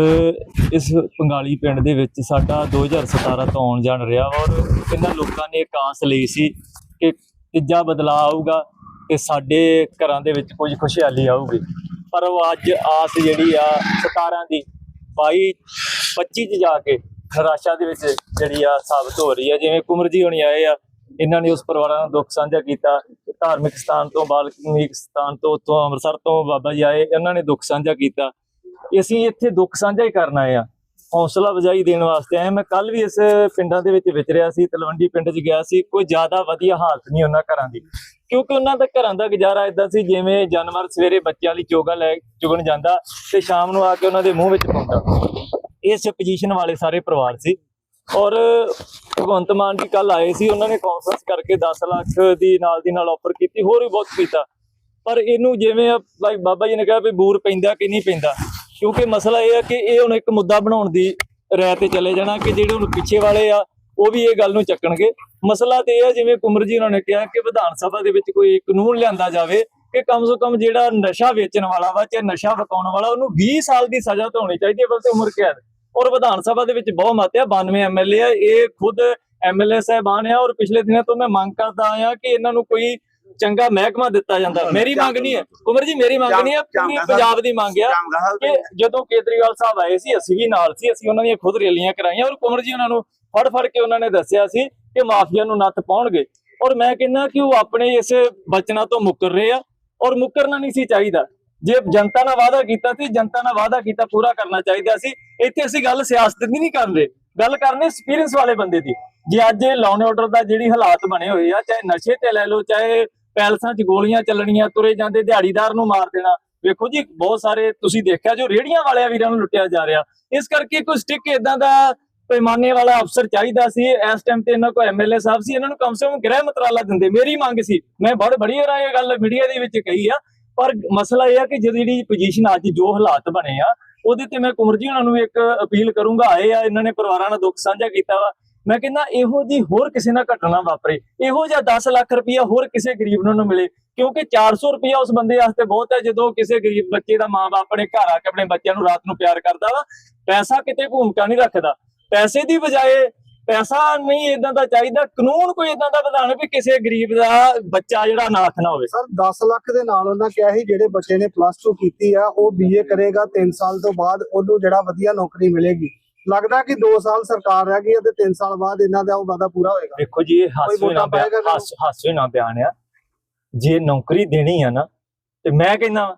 ਇਸ ਪੰਗਾਲੀ ਪਿੰਡ ਦੇ ਵਿੱਚ ਸਾਡਾ 2017 ਤੋਂ ਆਉਣ ਜਾਣ ਰਿਹਾ ਵਾ ਔਰ ਇਹਨਾਂ ਲੋਕਾਂ ਨੇ ਇੱਕ ਆਸ ਲਈ ਸੀ ਕਿ ਤੀਜਾ ਬਦਲਾਅ ਆਊਗਾ ਤੇ ਸਾਡੇ ਘਰਾਂ ਦੇ ਵਿੱਚ ਕੁਝ ਖੁਸ਼ਹਾਲੀ ਆਊਗੀ। ਪਰ ਉਹ ਅੱਜ ਆਸ ਜਿਹੜੀ ਆ 17 ਦੀ 22 25 ਚ ਜਾ ਕੇ ਨਿਰਾਸ਼ਾ ਦੇ ਵਿੱਚ ਜਿਹੜੀ ਆ ਸਾਬਤ ਹੋ ਰਹੀ ਆ। ਜਿਵੇਂ ਕੁਮਰ ਜੀ ਹੋਣੀ ਆਏ ਆ, ਇਹਨਾਂ ਨੇ ਉਸ ਪਰਿਵਾਰਾਂ ਦਾ ਦੁੱਖ ਸਾਂਝਾ ਕੀਤਾ। ਧਾਰਮਿਕ ਸਥਾਨ ਤੋਂ ਬਾਲਮੀਕ ਸਥਾਨ ਤੋਂ ਉੱਥੋਂ ਅੰਮ੍ਰਿਤਸਰ ਤੋਂ ਬਾਬਾ ਜੀ ਆਏ, ਇਹਨਾਂ ਨੇ ਦੁੱਖ ਸਾਂਝਾ ਕੀਤਾ। ਅਸੀਂ ਇੱਥੇ ਦੁੱਖ ਸਾਂਝਾ ਹੀ ਕਰਨ ਆਏ ਆ। ਹੌਸਲਾ ਵਜਾਈ ਦੇਣ ਵਾਸਤੇ ਆਏ ਮੈਂ ਕੱਲ ਵੀ ਇਸ ਪਿੰਡਾਂ ਦੇ ਵਿੱਚ ਵਿਚਰਿਆ ਸੀ, ਤਲਵੰਡੀ ਪਿੰਡ 'ਚ ਗਿਆ ਸੀ। ਕੋਈ ਜ਼ਿਆਦਾ ਵਧੀਆ ਹਾਲਤ ਨਹੀਂ ਉਹਨਾਂ ਘਰਾਂ ਦੀ। ਕਿਉਂਕਿ ਉਹਨਾਂ ਦਾ ਘਰਾਂ ਦਾ ਗੁਜ਼ਾਰਾ ਇਦਾਂ ਸੀ, ਜਿਵੇਂ ਜਾਨਵਰ ਸਵੇਰੇ ਬੱਚਿਆਂ ਲਈ ਚੋਗਾ ਲੈ ਚੁਗਣ ਜਾਂਦਾ ਤੇ ਸ਼ਾਮ ਨੂੰ ਆ ਕੇ ਉਹਨਾਂ ਦੇ ਮੂੰਹ ਵਿੱਚ ਪਾਉਂਦਾ। ਇਸ ਪੋਜੀਸ਼ਨ ਵਾਲੇ ਸਾਰੇ ਪਰਿਵਾਰ ਸੀ। ਔਰ ਭਗਵੰਤ ਮਾਨ ਜੀ ਕੱਲ ਆਏ ਸੀ। ਉਹਨਾਂ ਨੇ ਕਾਨਫਰੰਸ ਕਰਕੇ 10 ਲੱਖ ਦੀ ਨਾਲ ਦੀ ਨਾਲ ਆਫਰ ਕੀਤੀ, ਹੋਰ ਵੀ ਬਹੁਤ ਕੀਤਾ। ਪਰ ਇਹਨੂੰ ਜਿਵੇਂ ਲਾਈਕ ਬਾਬਾ ਜੀ ਨੇ ਕਿਹਾ ਵੀ ਬੂਰ ਪੈਂਦਾ ਕਿ ਨਹੀਂ ਪੈਂਦਾ। ਕਿਉਂਕਿ ਮਸਲਾ ਇਹ ਆ ਕਿ ਇਹ ਹੁਣ ਇੱਕ ਮੁੱਦਾ ਬਣਾਉਣ ਦੀ ਰਾਇ ਤੇ ਚਲੇ ਜਾਣਾ ਕਿ ਜਿਹੜੇ ਹੁਣ ਪਿੱਛੇ ਵਾਲੇ ਆ, ਉਹ ਵੀ ਇਹ ਗੱਲ ਨੂੰ ਚੱਕਣਗੇ। ਮਸਲਾ ਤੇ ਇਹ ਹੈ ਜਿਵੇਂ ਕੁਮਰ ਜੀ ਉਹਨਾਂ ਨੇ ਕਿਹਾ ਕਿ ਵਿਧਾਨ ਸਭਾ ਦੇ ਵਿੱਚ ਕੋਈ ਕਾਨੂੰਨ ਲਿਆਂਦਾ ਜਾਵੇ ਕਿ ਕਮ ਸੋ ਕਮ ਜਿਹੜਾ ਨਸ਼ਾ ਵੇਚਣ ਵਾਲਾ ਵਾ ਚਾਹੇ ਨਸ਼ਾ ਵਿਕਾਉਣ ਵਾਲਾ, ਉਹਨੂੰ 20 ਸਾਲ ਦੀ ਸਜ਼ਾ ਤਾਂ ਹੋਣੀ ਚਾਹੀਦੀ ਹੈ ਬਲਕਿ ਉਮਰ ਕੈਦ। ਔਰ ਵਿਧਾਨ ਸਭਾ ਦੇ ਵਿੱਚ ਬਹੁਤ ਮਤ ਆ 92 ਐਮਐਲਏ ਆ, ਇਹ ਖੁਦ ਐਮਐਲਏ ਸਾਹਿਬਾਨ ਆ ਔਰ ਪਿਛਲੇ ਦਿਨਾਂ ਤੋਂ ਮੈਂ ਮੰਗ ਕਰਦਾ ਆਇਆ ਕਿ ਇਹਨਾਂ ਨੂੰ ਕੋਈ ਚੰਗਾ ਮਹਿਕਮਾ ਦਿੱਤਾ ਜਾਂਦਾ। ਮੇਰੀ ਮੰਗ ਨਹੀਂ ਹੈ। ਕੁਮਰ ਜੀ ਮੇਰੀ ਮੰਗ ਨਹੀਂ ਹੈ। ਪੂਰੀ ਪੰਜਾਬ ਦੀ ਮੰਗ ਆ ਕਿ ਜਦੋਂ ਕੇਜਰੀਵਾਲ ਸਾਹਿਬ ਆਏ ਸੀ ਅਸੀਂ ਵੀ ਨਾਲ ਸੀ ਅਸੀਂ ਉਹਨਾਂ ਦੀਆਂ ਖੁਦ ਰੈਲੀਆਂ ਕਰਾਈਆਂ ਔਰ ਕੁਮਰ ਜੀ ਉਹਨਾਂ ਨੂੰ ਫੜ ਫੜ ਕੇ ਉਹਨਾਂ ਨੇ ਦੱਸਿਆ ਸੀ ਕਿ ਮਾਫੀਆ ਨੂੰ ਨੱਥ ਪਾਉਣਗੇ। ਔਰ ਮੈਂ ਕਹਿੰਦਾ ਕਿ ਉਹ ਆਪਣੇ ਇਸ ਬਚਨਾਂ ਤੋਂ ਮੁੱਕਰ ਰਹੇ ਆ ਔਰ ਮੁੱਕਰਨਾ ਨਹੀਂ ਸੀ ਚਾਹੀਦਾ। ਜੇ ਜਨਤਾ ਨਾਲ ਵਾਅਦਾ ਕੀਤਾ ਸੀ ਜਨਤਾ ਨਾਲ ਵਾਅਦਾ ਕੀਤਾ ਪੂਰਾ ਕਰਨਾ ਚਾਹੀਦਾ ਸੀ। ਇੱਥੇ ਅਸੀਂ ਗੱਲ ਸਿਆਸਤ ਦੀ ਨਹੀਂ ਕਰ ਰਹੇ। ਗੱਲ ਕਰਨੀ ਐਕਸਪੀਰੀਅੰਸ ਵਾਲੇ ਬੰਦੇ ਦੀ। ਜੇ ਅੱਜ ਇਹ ਲਾਅ ਆਰਡਰ ਦਾ ਜਿਹੜੀ ਹਾਲਾਤ ਬਣੇ ਹੋਏ ਆ, ਚਾਹੇ ਨਸ਼ੇ ਤੇ ਲੈ ਲਓ, ਚਾਹੇ ਪੈਲਸਾਂ 'ਚ ਗੋਲੀਆਂ ਚੱਲਣੀਆਂ, ਤੁਰੇ ਜਾਂਦੇ ਦਿਹਾੜੀਦਾਰ ਨੂੰ ਮਾਰ ਦੇਣਾ, ਵੇਖੋ ਜੀ, ਬਹੁਤ ਸਾਰੇ ਤੁਸੀਂ ਦੇਖਿਆ ਜੋ ਰੇੜੀਆਂ ਵਾਲਿਆਂ ਵੀਰਾਂ ਨੂੰ ਲੁੱਟਿਆ ਜਾ ਰਿਹਾ। ਇਸ ਕਰਕੇ ਕੋਈ ਸਟਿਕ ਇਦਾਂ ਦਾ ਪੈਮਾਨੇ ਵਾਲਾ ਅਫਸਰ ਚਾਹੀਦਾ ਸੀ, ਇਸ ਟਾਈਮ ਤੇ ਇਹਨਾਂ ਕੋਲ ਐਮਐਲਏ ਸਾਹਿਬ ਸੀ, ਇਹਨਾਂ ਨੂੰ ਕਮ ਸੇ ਕਮ ਗ੍ਰਹਿ ਮੰਤਰਾਲਾ ਦਿੰਦੇ। ਮੇਰੀ ਮੰਗ ਸੀ, ਮੈਂ ਬੜ ਬੜੀ ਵਾਰ ਇਹ ਗੱਲ ਮੀਡੀਆ ਦੇ ਵਿੱਚ ਕਹੀ ਆ, ਪਰ ਮਸਲਾ ਇਹ ਆ ਕਿ ਜਿਹੜੀ ਪੋਜੀਸ਼ਨ ਅੱਜ ਜੋ ਹਾਲਾਤ ਬਣੇ ਆ, ਉਹਦੇ ਤੇ ਮੈਂ ਕੁਮਰ ਜੀ ਉਹਨਾਂ ਨੂੰ ਇੱਕ ਅਪੀਲ ਕਰੂੰਗਾ, ਆਏ ਆ, ਇਹਨਾਂ ਨੇ ਪਰਿਵਾਰਾਂ ਨਾਲ ਦੁੱਖ ਸਾਂਝਾ ਕੀਤਾ ਵਾ। ਮੈਂ ਕਹਿੰਦਾ ਇਹੋ ਜੀ ਹੋਰ ਕਿਸੇ ਨਾਲ ਘਟਨਾ ਵਾਪਰੇ। ਇਹੋ ਜਿਹਾ 10 ਲੱਖ ਰੁਪਇਆ ਹੋਰ ਕਿਸੇ ਗਰੀਬ ਨੂੰ ਨਾ ਮਿਲੇ, ਕਿਉਂਕਿ 400 ਰੁਪਇਆ ਉਸ ਬੰਦੇ ਵਾਸਤੇ ਬਹੁਤ ਹੈ, ਜਦੋਂ ਕਿਸੇ ਗਰੀਬ ਬੱਚੇ ਦਾ ਮਾਂ-ਬਾਪ ਆਪਣੇ ਘਰ ਆ ਕੇ ਆਪਣੇ ਬੱਚਿਆਂ ਨੂੰ ਰਾਤ ਨੂੰ ਪਿਆਰ ਕਰਦਾ ਵਾ, ਪੈਸਾ ਕਿਤੇ ਭੂਮਿਕਾ ਨਹੀਂ ਰੱਖਦਾ। ਪੈਸੇ ਦੀ ਬਜਾਏ ਪੈਸਾ ਨਹੀਂ ਇਦਾਂ ਦਾ ਚਾਹੀਦਾ, ਕਾਨੂੰਨ ਕੋਈ ਇਦਾਂ ਦਾ ਵਿਧਾਨ ਵੀ ਕਿਸੇ ਗਰੀਬ ਦਾ ਬੱਚਾ ਜਿਹੜਾ ਨਾਥ ਨਾ ਹੋਵੇ। ਸਰ 10 ਲੱਖ ਦੇ ਨਾਲ ਉਹਨਾਂ ਕਿਹਾ ਸੀ, ਜਿਹੜੇ ਬੱਚੇ ਨੇ ਪਲੱਸ 2 ਕੀਤੀ ਆ, ਉਹ ਬੀਏ ਕਰੇਗਾ 3 ਸਾਲ ਤੋਂ ਬਾਅਦ ਉਹਨੂੰ ਜਿਹੜਾ ਵਧੀਆ ਨੌਕਰੀ ਮਿਲੇਗੀ। ਲੱਗਦਾ ਕਿ 2 ਸਾਲ ਸਰਕਾਰ ਰਹਿ ਗਈ ਹੈ ਤੇ 3 ਸਾਲ ਬਾਅਦ ਇਹਨਾਂ ਦਾ ਉਹ ਵਾਅਦਾ ਪੂਰਾ ਹੋਏਗਾ। ਦੇਖੋ ਜੀ ਇਹ ਹਾਸੇ ਨਾ ਬਿਆਨ? ਹਾਸ- ਨਾ ਬਿਆਨ ਆ ਜੇ ਨੌਕਰੀ ਦੇਣੀ ਆ ਨਾ ਤੇ ਮੈਂ ਕਹਿੰਦਾ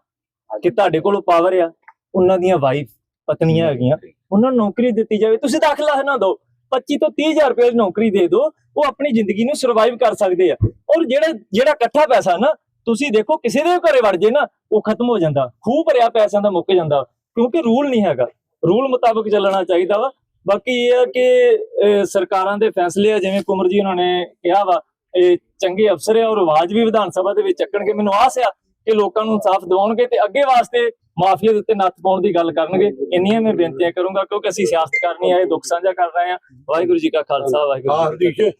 ਕਿ ਤੁਹਾਡੇ ਕੋਲ ਪਾਵਰ ਆ। ਉਹਨਾਂ ਦੀਆਂ ਵਾਈਫ ਪਤਨੀਆਂ ਹੈਗੀਆਂ ਉਹਨਾਂ ਨੂੰ ਨੌਕਰੀ ਦਿੱਤੀ ਜਾਵੇ। ਤੁਸੀਂ ਦਾਖਲਾ ਨਾ ਦਿਓ। 25 ਤੋਂ 30000 ਰੁਪਏ ਦੀ ਨੌਕਰੀ ਦੇ ਦਿਓ। ਉਹ ਆਪਣੀ ਜ਼ਿੰਦਗੀ ਨੂੰ ਸਰਵਾਈਵ ਕਰ ਸਕਦੇ ਆ। ਔਰ ਜਿਹੜਾ ਜਿਹੜਾ ਇਕੱਠਾ ਪੈਸਾ ਨਾ ਤੁਸੀਂ ਦੇਖੋ ਕਿਸੇ ਦੇ ਘਰੇ ਵੜ ਜੇ ਨਾ ਉਹ ਖਤਮ ਹੋ ਜਾਂਦਾ। ਖੂਹ ਭਰਿਆ ਪੈਸਿਆਂ ਦਾ ਮੁੱਕ ਜਾਂਦਾ। ਕਿਉਂਕਿ ਰੂਲ ਨਹੀਂ ਹੈਗਾ। ਰੂਲ ਮੁਤਾਬਕ ਚੱਲਣਾ ਚਾਹੀਦਾ ਵਾ। ਬਾਕੀ ਇਹ ਆ ਕਿ ਸਰਕਾਰਾਂ ਦੇ ਫੈਸਲੇ ਆ ਜਿਵੇਂ ਕੁਮਰ ਜੀ ਉਹਨਾਂ ਨੇ ਕਿਹਾ ਵਾ ਇਹ ਚੰਗੇ ਅਫਸਰ ਆ ਔਰ ਆਵਾਜ਼ ਵੀ ਵਿਧਾਨ ਸਭਾ ਦੇ ਵਿੱਚ ਚੱਕਣਗੇ। ਮੈਨੂੰ ਆਸ ਆ ਕਿ ਲੋਕਾਂ ਨੂੰ ਇਨਸਾਫ ਦਿਵਾਉਣਗੇ ਤੇ ਅੱਗੇ ਵਾਸਤੇ ਮਾਫੀਆ ਦੇ ਉੱਤੇ ਨੱਥ ਪਾਉਣ ਦੀ ਗੱਲ ਕਰਨਗੇ। ਇੰਨੀਆਂ ਮੈਂ ਬੇਨਤੀਆਂ ਕਰੂੰਗਾ ਕਿਉਂਕਿ ਅਸੀਂ ਸਿਆਸਤ ਕਰਨੀ ਆਏ ਦੁੱਖ ਸਾਂਝਾ ਕਰ ਰਹੇ ਹਾਂ। ਵਾਹਿਗੁਰੂ ਜੀ ਕਾ ਖਾਲਸਾ ਵਾਹਿਗੁਰੂ ਜੀ ਕੀ ਫਤਿਹ।